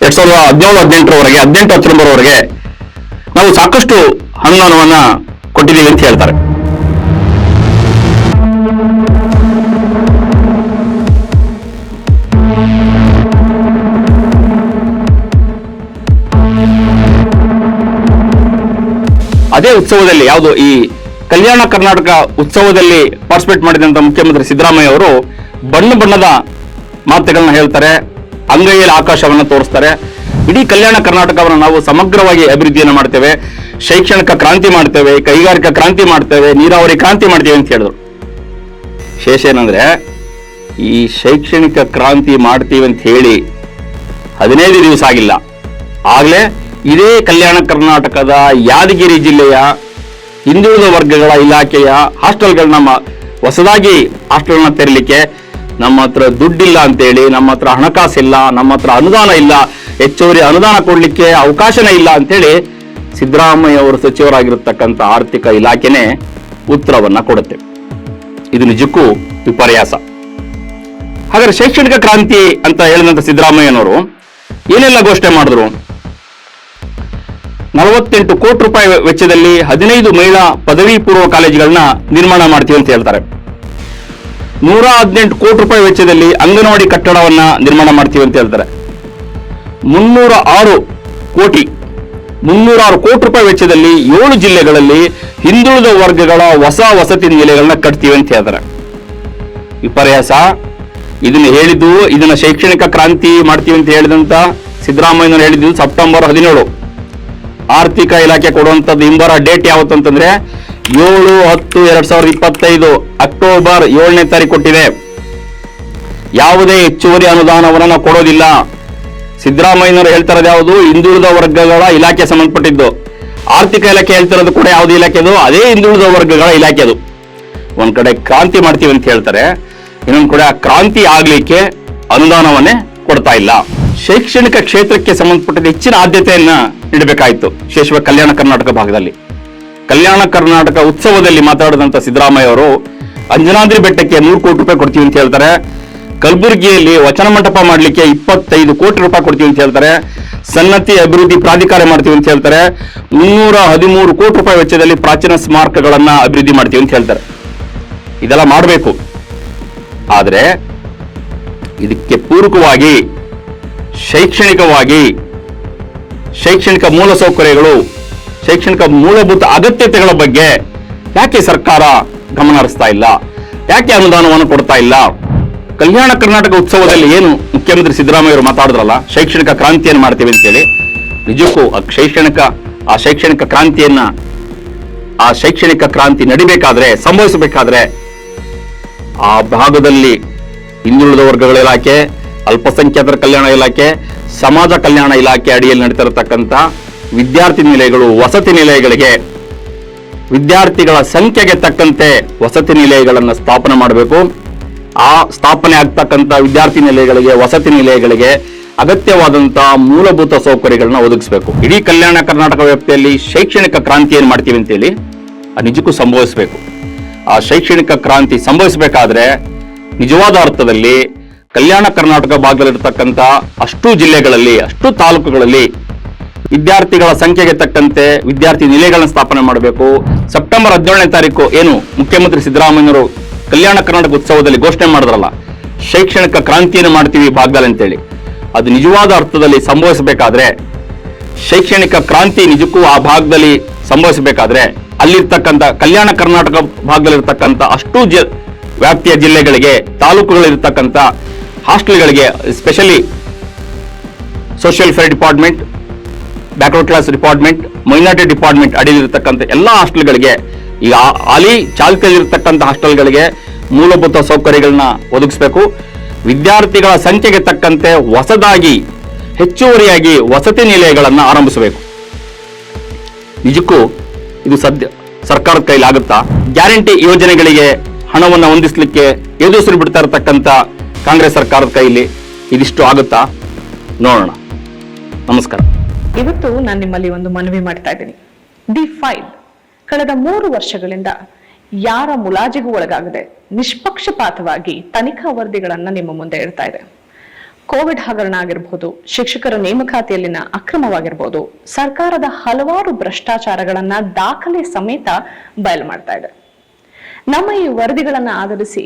ಎರಡ್ ಸಾವಿರದ ಹದಿನೇಳು, ಹದಿನೆಂಟರವರೆಗೆ, ಹದಿನೆಂಟು ಹತ್ತೊಂಬರವರೆಗೆ ನಾವು ಸಾಕಷ್ಟು ಅನುದಾನವನ್ನ ಕೊಟ್ಟಿದ್ದೀವಿ ಅಂತ ಹೇಳ್ತಾರೆ. ಅದೇ ಉತ್ಸವದಲ್ಲಿ ಯಾವುದು ಈ ಕಲ್ಯಾಣ ಕರ್ನಾಟಕ ಉತ್ಸವದಲ್ಲಿ ಪಾರ್ಟಿಸಿಪೇಟ್ ಮಾಡಿದಂತ ಮುಖ್ಯಮಂತ್ರಿ ಸಿದ್ದರಾಮಯ್ಯ ಅವರು ಬಣ್ಣ ಬಣ್ಣದ ಮಾತುಗಳನ್ನ ಹೇಳ್ತಾರೆ, ಅಂಗೈಯಲ್ಲಿ ಆಕಾಶವನ್ನ ತೋರಿಸ್ತಾರೆ. ಇಡೀ ಕಲ್ಯಾಣ ಕರ್ನಾಟಕವನ್ನು ನಾವು ಸಮಗ್ರವಾಗಿ ಅಭಿವೃದ್ಧಿಯನ್ನು ಮಾಡ್ತೇವೆ, ಶೈಕ್ಷಣಿಕ ಕ್ರಾಂತಿ ಮಾಡ್ತೇವೆ, ಕೈಗಾರಿಕಾ ಕ್ರಾಂತಿ ಮಾಡ್ತೇವೆ, ನೀರಾವರಿ ಕ್ರಾಂತಿ ಮಾಡ್ತೇವೆ ಅಂತ ಹೇಳಿದ್ರು. ಶೇಷ ಏನಂದ್ರೆ, ಈ ಶೈಕ್ಷಣಿಕ ಕ್ರಾಂತಿ ಮಾಡ್ತೀವಿ ಅಂತ ಹೇಳಿ ಹದಿನೈದು ದಿವಸ ಆಗಿಲ್ಲ. ಆಗ್ಲೇ ಇದೇ ಕಲ್ಯಾಣ ಕರ್ನಾಟಕದ ಯಾದಗಿರಿ ಜಿಲ್ಲೆಯ ಹಿಂದುಳಿದ ವರ್ಗಗಳ ಇಲಾಖೆಯ ಹಾಸ್ಟೆಲ್ಗಳನ್ನ ಹೊಸದಾಗಿ ಹಾಸ್ಟೆಲ್ನ ತೆರಲಿಕ್ಕೆ ನಮ್ಮ ಹತ್ರ ದುಡ್ಡಿಲ್ಲ ಅಂತೇಳಿ, ನಮ್ಮ ಹತ್ರ ಹಣಕಾಸಿಲ್ಲ, ನಮ್ಮ ಹತ್ರ ಅನುದಾನ ಇಲ್ಲ, ಹೆಚ್ಚುವರಿ ಅನುದಾನ ಕೊಡಲಿಕ್ಕೆ ಅವಕಾಶನೇ ಇಲ್ಲ ಅಂತೇಳಿ ಸಿದ್ದರಾಮಯ್ಯ ಅವರು ಸಚಿವರಾಗಿರತಕ್ಕಂಥ ಆರ್ಥಿಕ ಇಲಾಖೆನೇ ಉತ್ತರವನ್ನ ಕೊಡುತ್ತೆ. ಇದು ನಿಜಕ್ಕೂ ವಿಪರ್ಯಾಸ. ಹಾಗಾದ್ರೆ ಶೈಕ್ಷಣಿಕ ಕ್ರಾಂತಿ ಅಂತ ಹೇಳಿದಂತ ಸಿದ್ದರಾಮಯ್ಯನವರು ಏನೆಲ್ಲ ಘೋಷಣೆ ಮಾಡಿದ್ರು? ನಲವತ್ತೆಂಟು ಕೋಟಿ ರೂಪಾಯಿ ವೆಚ್ಚದಲ್ಲಿ ಹದಿನೈದು ಮಹಿಳಾ ಪದವಿ ಪೂರ್ವ ಕಾಲೇಜುಗಳನ್ನ ನಿರ್ಮಾಣ ಮಾಡ್ತೀವಿ ಅಂತ ಹೇಳ್ತಾರೆ. ನೂರ ಹದಿನೆಂಟು ಕೋಟಿ ರೂಪಾಯಿ ವೆಚ್ಚದಲ್ಲಿ ಅಂಗನವಾಡಿ ಕಟ್ಟಡವನ್ನ ನಿರ್ಮಾಣ ಮಾಡ್ತೀವಿ ಅಂತ ಹೇಳ್ತಾರೆ. ಮುನ್ನೂರ ಆರು ಕೋಟಿ ಮುನ್ನೂರಾರು ಕೋಟಿ ರೂಪಾಯಿ ವೆಚ್ಚದಲ್ಲಿ ಏಳು ಜಿಲ್ಲೆಗಳಲ್ಲಿ ಹಿಂದುಳಿದ ವರ್ಗಗಳ ಹೊಸ ವಸತಿ ನಿಲಯಗಳನ್ನ ಕಟ್ತೀವಿ ಅಂತ ಹೇಳ್ತಾರೆ. ವಿಪರ್ಯಾಸ, ಇದನ್ನ ಹೇಳಿದ್ದು, ಇದನ್ನ ಶೈಕ್ಷಣಿಕ ಕ್ರಾಂತಿ ಮಾಡ್ತೀವಿ ಅಂತ ಹೇಳಿದಂತ ಸಿದ್ದರಾಮಯ್ಯನವರು ಹೇಳಿದ್ದು ಸೆಪ್ಟೆಂಬರ್ ಹದಿನೇಳು. ಆರ್ಥಿಕ ಇಲಾಖೆ ಕೊಡುವಂತದ್ದು ಇಂಬರ ಡೇಟ್ ಯಾವತ್ತು ಅಂತಂದ್ರೆ ಏಳು ಹತ್ತು ಎರಡ್ ಸಾವಿರದ ಇಪ್ಪತ್ತೈದು ಅಕ್ಟೋಬರ್ ಏಳನೇ ತಾರೀಕು ಕೊಟ್ಟಿದೆ. ಯಾವುದೇ ಹೆಚ್ಚುವರಿ ಅನುದಾನವನ್ನು ನಾವು ಕೊಡೋದಿಲ್ಲ. ಸಿದ್ದರಾಮಯ್ಯನವರು ಹೇಳ್ತಾರದು ಯಾವುದು? ಹಿಂದುಳಿದ ವರ್ಗಗಳ ಇಲಾಖೆ ಸಂಬಂಧಪಟ್ಟಿದ್ದು. ಆರ್ಥಿಕ ಇಲಾಖೆ ಹೇಳ್ತಿರೋದು ಕೂಡ ಯಾವುದು ಇಲಾಖೆದು ಅದೇ ಹಿಂದುಳಿದ ವರ್ಗಗಳ ಇಲಾಖೆ ಅದು. ಒಂದ್ ಕಡೆ ಕ್ರಾಂತಿ ಮಾಡ್ತೀವಿ ಅಂತ ಹೇಳ್ತಾರೆ. ಇನ್ನೊಂದ್ ಕಡೆ ಆ ಕ್ರಾಂತಿ ಆಗ್ಲಿಕ್ಕೆ ಅನುದಾನವನ್ನೇ ಕೊಡ್ತಾ ಇಲ್ಲ. ಶೈಕ್ಷಣಿಕ ಕ್ಷೇತ್ರಕ್ಕೆ ಸಂಬಂಧಪಟ್ಟ ಹೆಚ್ಚಿನ ಆದ್ಯತೆಯನ್ನ ನೀಡಬೇಕಾಯಿತು. ವಿಶೇಷವಾಗಿ ಕಲ್ಯಾಣ ಕರ್ನಾಟಕ ಭಾಗದಲ್ಲಿ. ಕಲ್ಯಾಣ ಕರ್ನಾಟಕ ಉತ್ಸವದಲ್ಲಿ ಮಾತಾಡಿದಂತ ಸಿದ್ದರಾಮಯ್ಯ ಅವರು, ಅಂಜನಾದ್ರಿ ಬೆಟ್ಟಕ್ಕೆ ನೂರು ಕೋಟಿ ರೂಪಾಯಿ ಕೊಡ್ತೀವಿ ಅಂತ ಹೇಳ್ತಾರೆ. ಕಲಬುರಗಿಯಲ್ಲಿ ವಚನ ಮಂಟಪ ಮಾಡಲಿಕ್ಕೆ ಇಪ್ಪತ್ತೈದು ಕೋಟಿ ರೂಪಾಯಿ ಕೊಡ್ತೀವಿ ಅಂತ ಹೇಳ್ತಾರೆ. ಸನ್ನತಿ ಅಭಿವೃದ್ಧಿ ಪ್ರಾಧಿಕಾರ ಮಾಡ್ತೀವಿ ಅಂತ ಹೇಳ್ತಾರೆ. ಮುನ್ನೂರ ಹದಿಮೂರು ಕೋಟಿ ರೂಪಾಯಿ ವೆಚ್ಚದಲ್ಲಿ ಪ್ರಾಚೀನ ಸ್ಮಾರಕಗಳನ್ನ ಅಭಿವೃದ್ಧಿ ಮಾಡ್ತೀವಿ ಅಂತ ಹೇಳ್ತಾರೆ. ಇದೆಲ್ಲ ಮಾಡಬೇಕು. ಆದರೆ ಇದಕ್ಕೆ ಪೂರಕವಾಗಿ, ಶೈಕ್ಷಣಿಕವಾಗಿ, ಶೈಕ್ಷಣಿಕ ಮೂಲಸೌಕರ್ಯಗಳು ಶೈಕ್ಷಣಿಕ ಮೂಲಭೂತ ಅಗತ್ಯತೆಗಳ ಬಗ್ಗೆ ಯಾಕೆ ಸರ್ಕಾರ ಗಮನ ಹರಿಸ್ತಾ ಇಲ್ಲ? ಯಾಕೆ ಅನುದಾನವನ್ನು ಕೊಡ್ತಾ ಇಲ್ಲ? ಕಲ್ಯಾಣ ಕರ್ನಾಟಕ ಉತ್ಸವದಲ್ಲಿ ಏನು ಮುಖ್ಯಮಂತ್ರಿ ಸಿದ್ದರಾಮಯ್ಯ ಅವರು ಮಾತಾಡಿದ್ರಲ್ಲ, ಶೈಕ್ಷಣಿಕ ಕ್ರಾಂತಿಯನ್ನು ಮಾಡ್ತೀವಿ ಅಂತೇಳಿ. ನಿಜಕ್ಕೂ ಆ ಶೈಕ್ಷಣಿಕ ಆ ಶೈಕ್ಷಣಿಕ ಕ್ರಾಂತಿಯನ್ನ, ಆ ಶೈಕ್ಷಣಿಕ ಕ್ರಾಂತಿ ನಡಿಬೇಕಾದ್ರೆ, ಸಂಭವಿಸಬೇಕಾದ್ರೆ ಆ ಭಾಗದಲ್ಲಿ ಹಿಂದುಳಿದ ವರ್ಗಗಳ ಇಲಾಖೆ, ಅಲ್ಪಸಂಖ್ಯಾತರ ಕಲ್ಯಾಣ ಇಲಾಖೆ, ಸಮಾಜ ಕಲ್ಯಾಣ ಇಲಾಖೆ ಅಡಿಯಲ್ಲಿ ನಡೀತಿರತಕ್ಕಂಥ ವಿದ್ಯಾರ್ಥಿ ನಿಲಯಗಳು, ವಸತಿ ನಿಲಯಗಳಿಗೆ ವಿದ್ಯಾರ್ಥಿಗಳ ಸಂಖ್ಯೆಗೆ ತಕ್ಕಂತೆ ವಸತಿ ನಿಲಯಗಳನ್ನು ಸ್ಥಾಪನೆ ಮಾಡಬೇಕು. ಆ ಸ್ಥಾಪನೆ ಆಗ್ತಕ್ಕಂಥ ವಿದ್ಯಾರ್ಥಿ ನಿಲಯಗಳಿಗೆ, ವಸತಿ ನಿಲಯಗಳಿಗೆ ಅಗತ್ಯವಾದಂತಹ ಮೂಲಭೂತ ಸೌಕರ್ಯಗಳನ್ನ ಒದಗಿಸಬೇಕು. ಇಡೀ ಕಲ್ಯಾಣ ಕರ್ನಾಟಕ ವ್ಯಾಪ್ತಿಯಲ್ಲಿ ಶೈಕ್ಷಣಿಕ ಕ್ರಾಂತಿ ಏನು ಮಾಡ್ತೀವಿ ಅಂತೇಳಿ ಆ ನಿಜಕ್ಕೂ ಸಂಭವಿಸಬೇಕು. ಆ ಶೈಕ್ಷಣಿಕ ಕ್ರಾಂತಿ ಸಂಭವಿಸಬೇಕಾದ್ರೆ ನಿಜವಾದ ಅರ್ಥದಲ್ಲಿ ಕಲ್ಯಾಣ ಕರ್ನಾಟಕ ಭಾಗದಲ್ಲಿರ್ತಕ್ಕಂಥ ಅಷ್ಟು ಜಿಲ್ಲೆಗಳಲ್ಲಿ, ಅಷ್ಟು ತಾಲೂಕುಗಳಲ್ಲಿ ವಿದ್ಯಾರ್ಥಿಗಳ ಸಂಖ್ಯೆಗೆ ತಕ್ಕಂತೆ ವಿದ್ಯಾರ್ಥಿ ನಿಲಯಗಳನ್ನು ಸ್ಥಾಪನೆ ಮಾಡಬೇಕು. ಸೆಪ್ಟೆಂಬರ್ ಹದಿನೇಳನೇ ತಾರೀಕು ಏನು ಮುಖ್ಯಮಂತ್ರಿ ಸಿದ್ದರಾಮಯ್ಯವರು ಕಲ್ಯಾಣ ಕರ್ನಾಟಕ ಉತ್ಸವದಲ್ಲಿ ಘೋಷಣೆ ಮಾಡಿದ್ರಲ್ಲ, ಶೈಕ್ಷಣಿಕ ಕ್ರಾಂತಿಯನ್ನು ಮಾಡ್ತೀವಿ ಭಾಗದಲ್ಲಿ ಅಂತೇಳಿ. ಅದು ನಿಜವಾದ ಅರ್ಥದಲ್ಲಿ ಸಂಭವಿಸಬೇಕಾದ್ರೆ, ಶೈಕ್ಷಣಿಕ ಕ್ರಾಂತಿ ನಿಜಕ್ಕೂ ಆ ಭಾಗದಲ್ಲಿ ಸಂಭವಿಸಬೇಕಾದ್ರೆ, ಅಲ್ಲಿರ್ತಕ್ಕಂಥ ಕಲ್ಯಾಣ ಕರ್ನಾಟಕ ಭಾಗದಲ್ಲಿರ್ತಕ್ಕಂಥ ಅಷ್ಟು ಜ ವ್ಯಾಪ್ತಿಯ ಜಿಲ್ಲೆಗಳಿಗೆ ತಾಲೂಕುಗಳಿರ್ತಕ್ಕಂಥ ಹಾಸ್ಟೆಲ್ಗಳಿಗೆ specially social fair department backward class department minority department ಅಡಿಯಲ್ಲಿರ್ತಕ್ಕಂಥ ಎಲ್ಲ ಹಾಸ್ಟೆಲ್ಗಳಿಗೆ, ಈಗ ಹಾಲಿ ಚಾಲ್ತಿಯಲ್ಲಿರ್ತಕ್ಕಂಥ ಹಾಸ್ಟೆಲ್ಗಳಿಗೆ ಮೂಲಭೂತ ಸೌಕರ್ಯಗಳನ್ನ ಒದಗಿಸಬೇಕು. ವಿದ್ಯಾರ್ಥಿಗಳ ಸಂಖ್ಯೆಗೆ ತಕ್ಕಂತೆ ಹೊಸದಾಗಿ, ಹೆಚ್ಚುವರಿಯಾಗಿ ವಸತಿ ನಿಲಯಗಳನ್ನು ಆರಂಭಿಸಬೇಕು. ನಿಜಕ್ಕೂ ಇದು ಸದ್ಯ ಸರ್ಕಾರದ ಕೈಲಾಗುತ್ತಾ? ಗ್ಯಾರಂಟಿ ಯೋಜನೆಗಳಿಗೆ ಹಣವನ್ನು ಹೊಂದಿಸಲಿಕ್ಕೆ ಎದುರಿಸಲು ಬಿಡ್ತಾ ಇರತಕ್ಕಂಥ ಕಾಂಗ್ರೆಸ್ ಸರ್ಕಾರದ ಕೈಲಿ ಇದಿಷ್ಟು ಆಗುತ್ತಾ? ನೋಡೋಣ. ನಮಸ್ಕಾರ. ಇವತ್ತು ನಾನು ನಿಮ್ಮಲ್ಲಿ ಒಂದು ಮನವಿ ಮಾಡ್ತಾ ಇದ್ದೀನಿ. ದಿ ಫೈಲ್ ಕಳೆದ ಮೂರು ವರ್ಷಗಳಿಂದ ಯಾರ ಮುಲಾಜಿಗೂ ಒಳಗಾಗದೆ ನಿಷ್ಪಕ್ಷಪಾತವಾಗಿ ತನಿಖಾ ವರದಿಗಳನ್ನ ನಿಮ್ಮ ಮುಂದೆ ಇಡ್ತಾ ಇದೆ. ಕೋವಿಡ್ ಹಗರಣ ಆಗಿರಬಹುದು ಶಿಕ್ಷಕರ ನೇಮಕಾತಿಯಲ್ಲಿನ ಅಕ್ರಮವಾಗಿರ್ಬೋದು, ಸರ್ಕಾರದ ಹಲವಾರು ಭ್ರಷ್ಟಾಚಾರಗಳನ್ನ ದಾಖಲೆ ಸಮೇತ ಬಯಲು ಮಾಡ್ತಾ ಇದೆ. ನಮ್ಮ ಈ ವರದಿಗಳನ್ನು ಆಧರಿಸಿ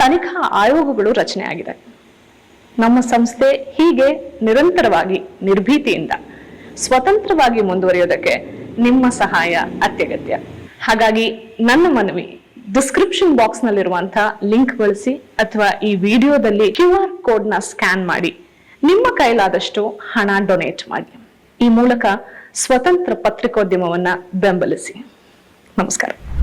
ತನಿಖಾ ಆಯೋಗಗಳು ರಚನೆಯಾಗಿದೆ. ನಮ್ಮ ಸಂಸ್ಥೆ ಹೀಗೆ ನಿರಂತರವಾಗಿ ನಿರ್ಭೀತಿಯಿಂದ ಸ್ವತಂತ್ರವಾಗಿ ಮುಂದುವರಿಯೋದಕ್ಕೆ ನಿಮ್ಮ ಸಹಾಯ ಅತ್ಯಗತ್ಯ. ಹಾಗಾಗಿ ನನ್ನ ಮನವಿ ಡಿಸ್ಕ್ರಿಪ್ಷನ್ ಬಾಕ್ಸ್ ನಲ್ಲಿರುವಂತಹ ಲಿಂಕ್ ಬಳಸಿ ಅಥವಾ ಈ ವಿಡಿಯೋದಲ್ಲಿ ಕ್ಯೂ ಆರ್ ಕೋಡ್ನ ಸ್ಕ್ಯಾನ್ ಮಾಡಿ. ನಿಮ್ಮ ಕೈಲಾದಷ್ಟು ಹಣ ಡೊನೇಟ್ ಮಾಡಿ. ಈ ಮೂಲಕ ಸ್ವತಂತ್ರ ಪತ್ರಿಕೋದ್ಯಮವನ್ನ ಬೆಂಬಲಿಸಿ. ನಮಸ್ಕಾರ.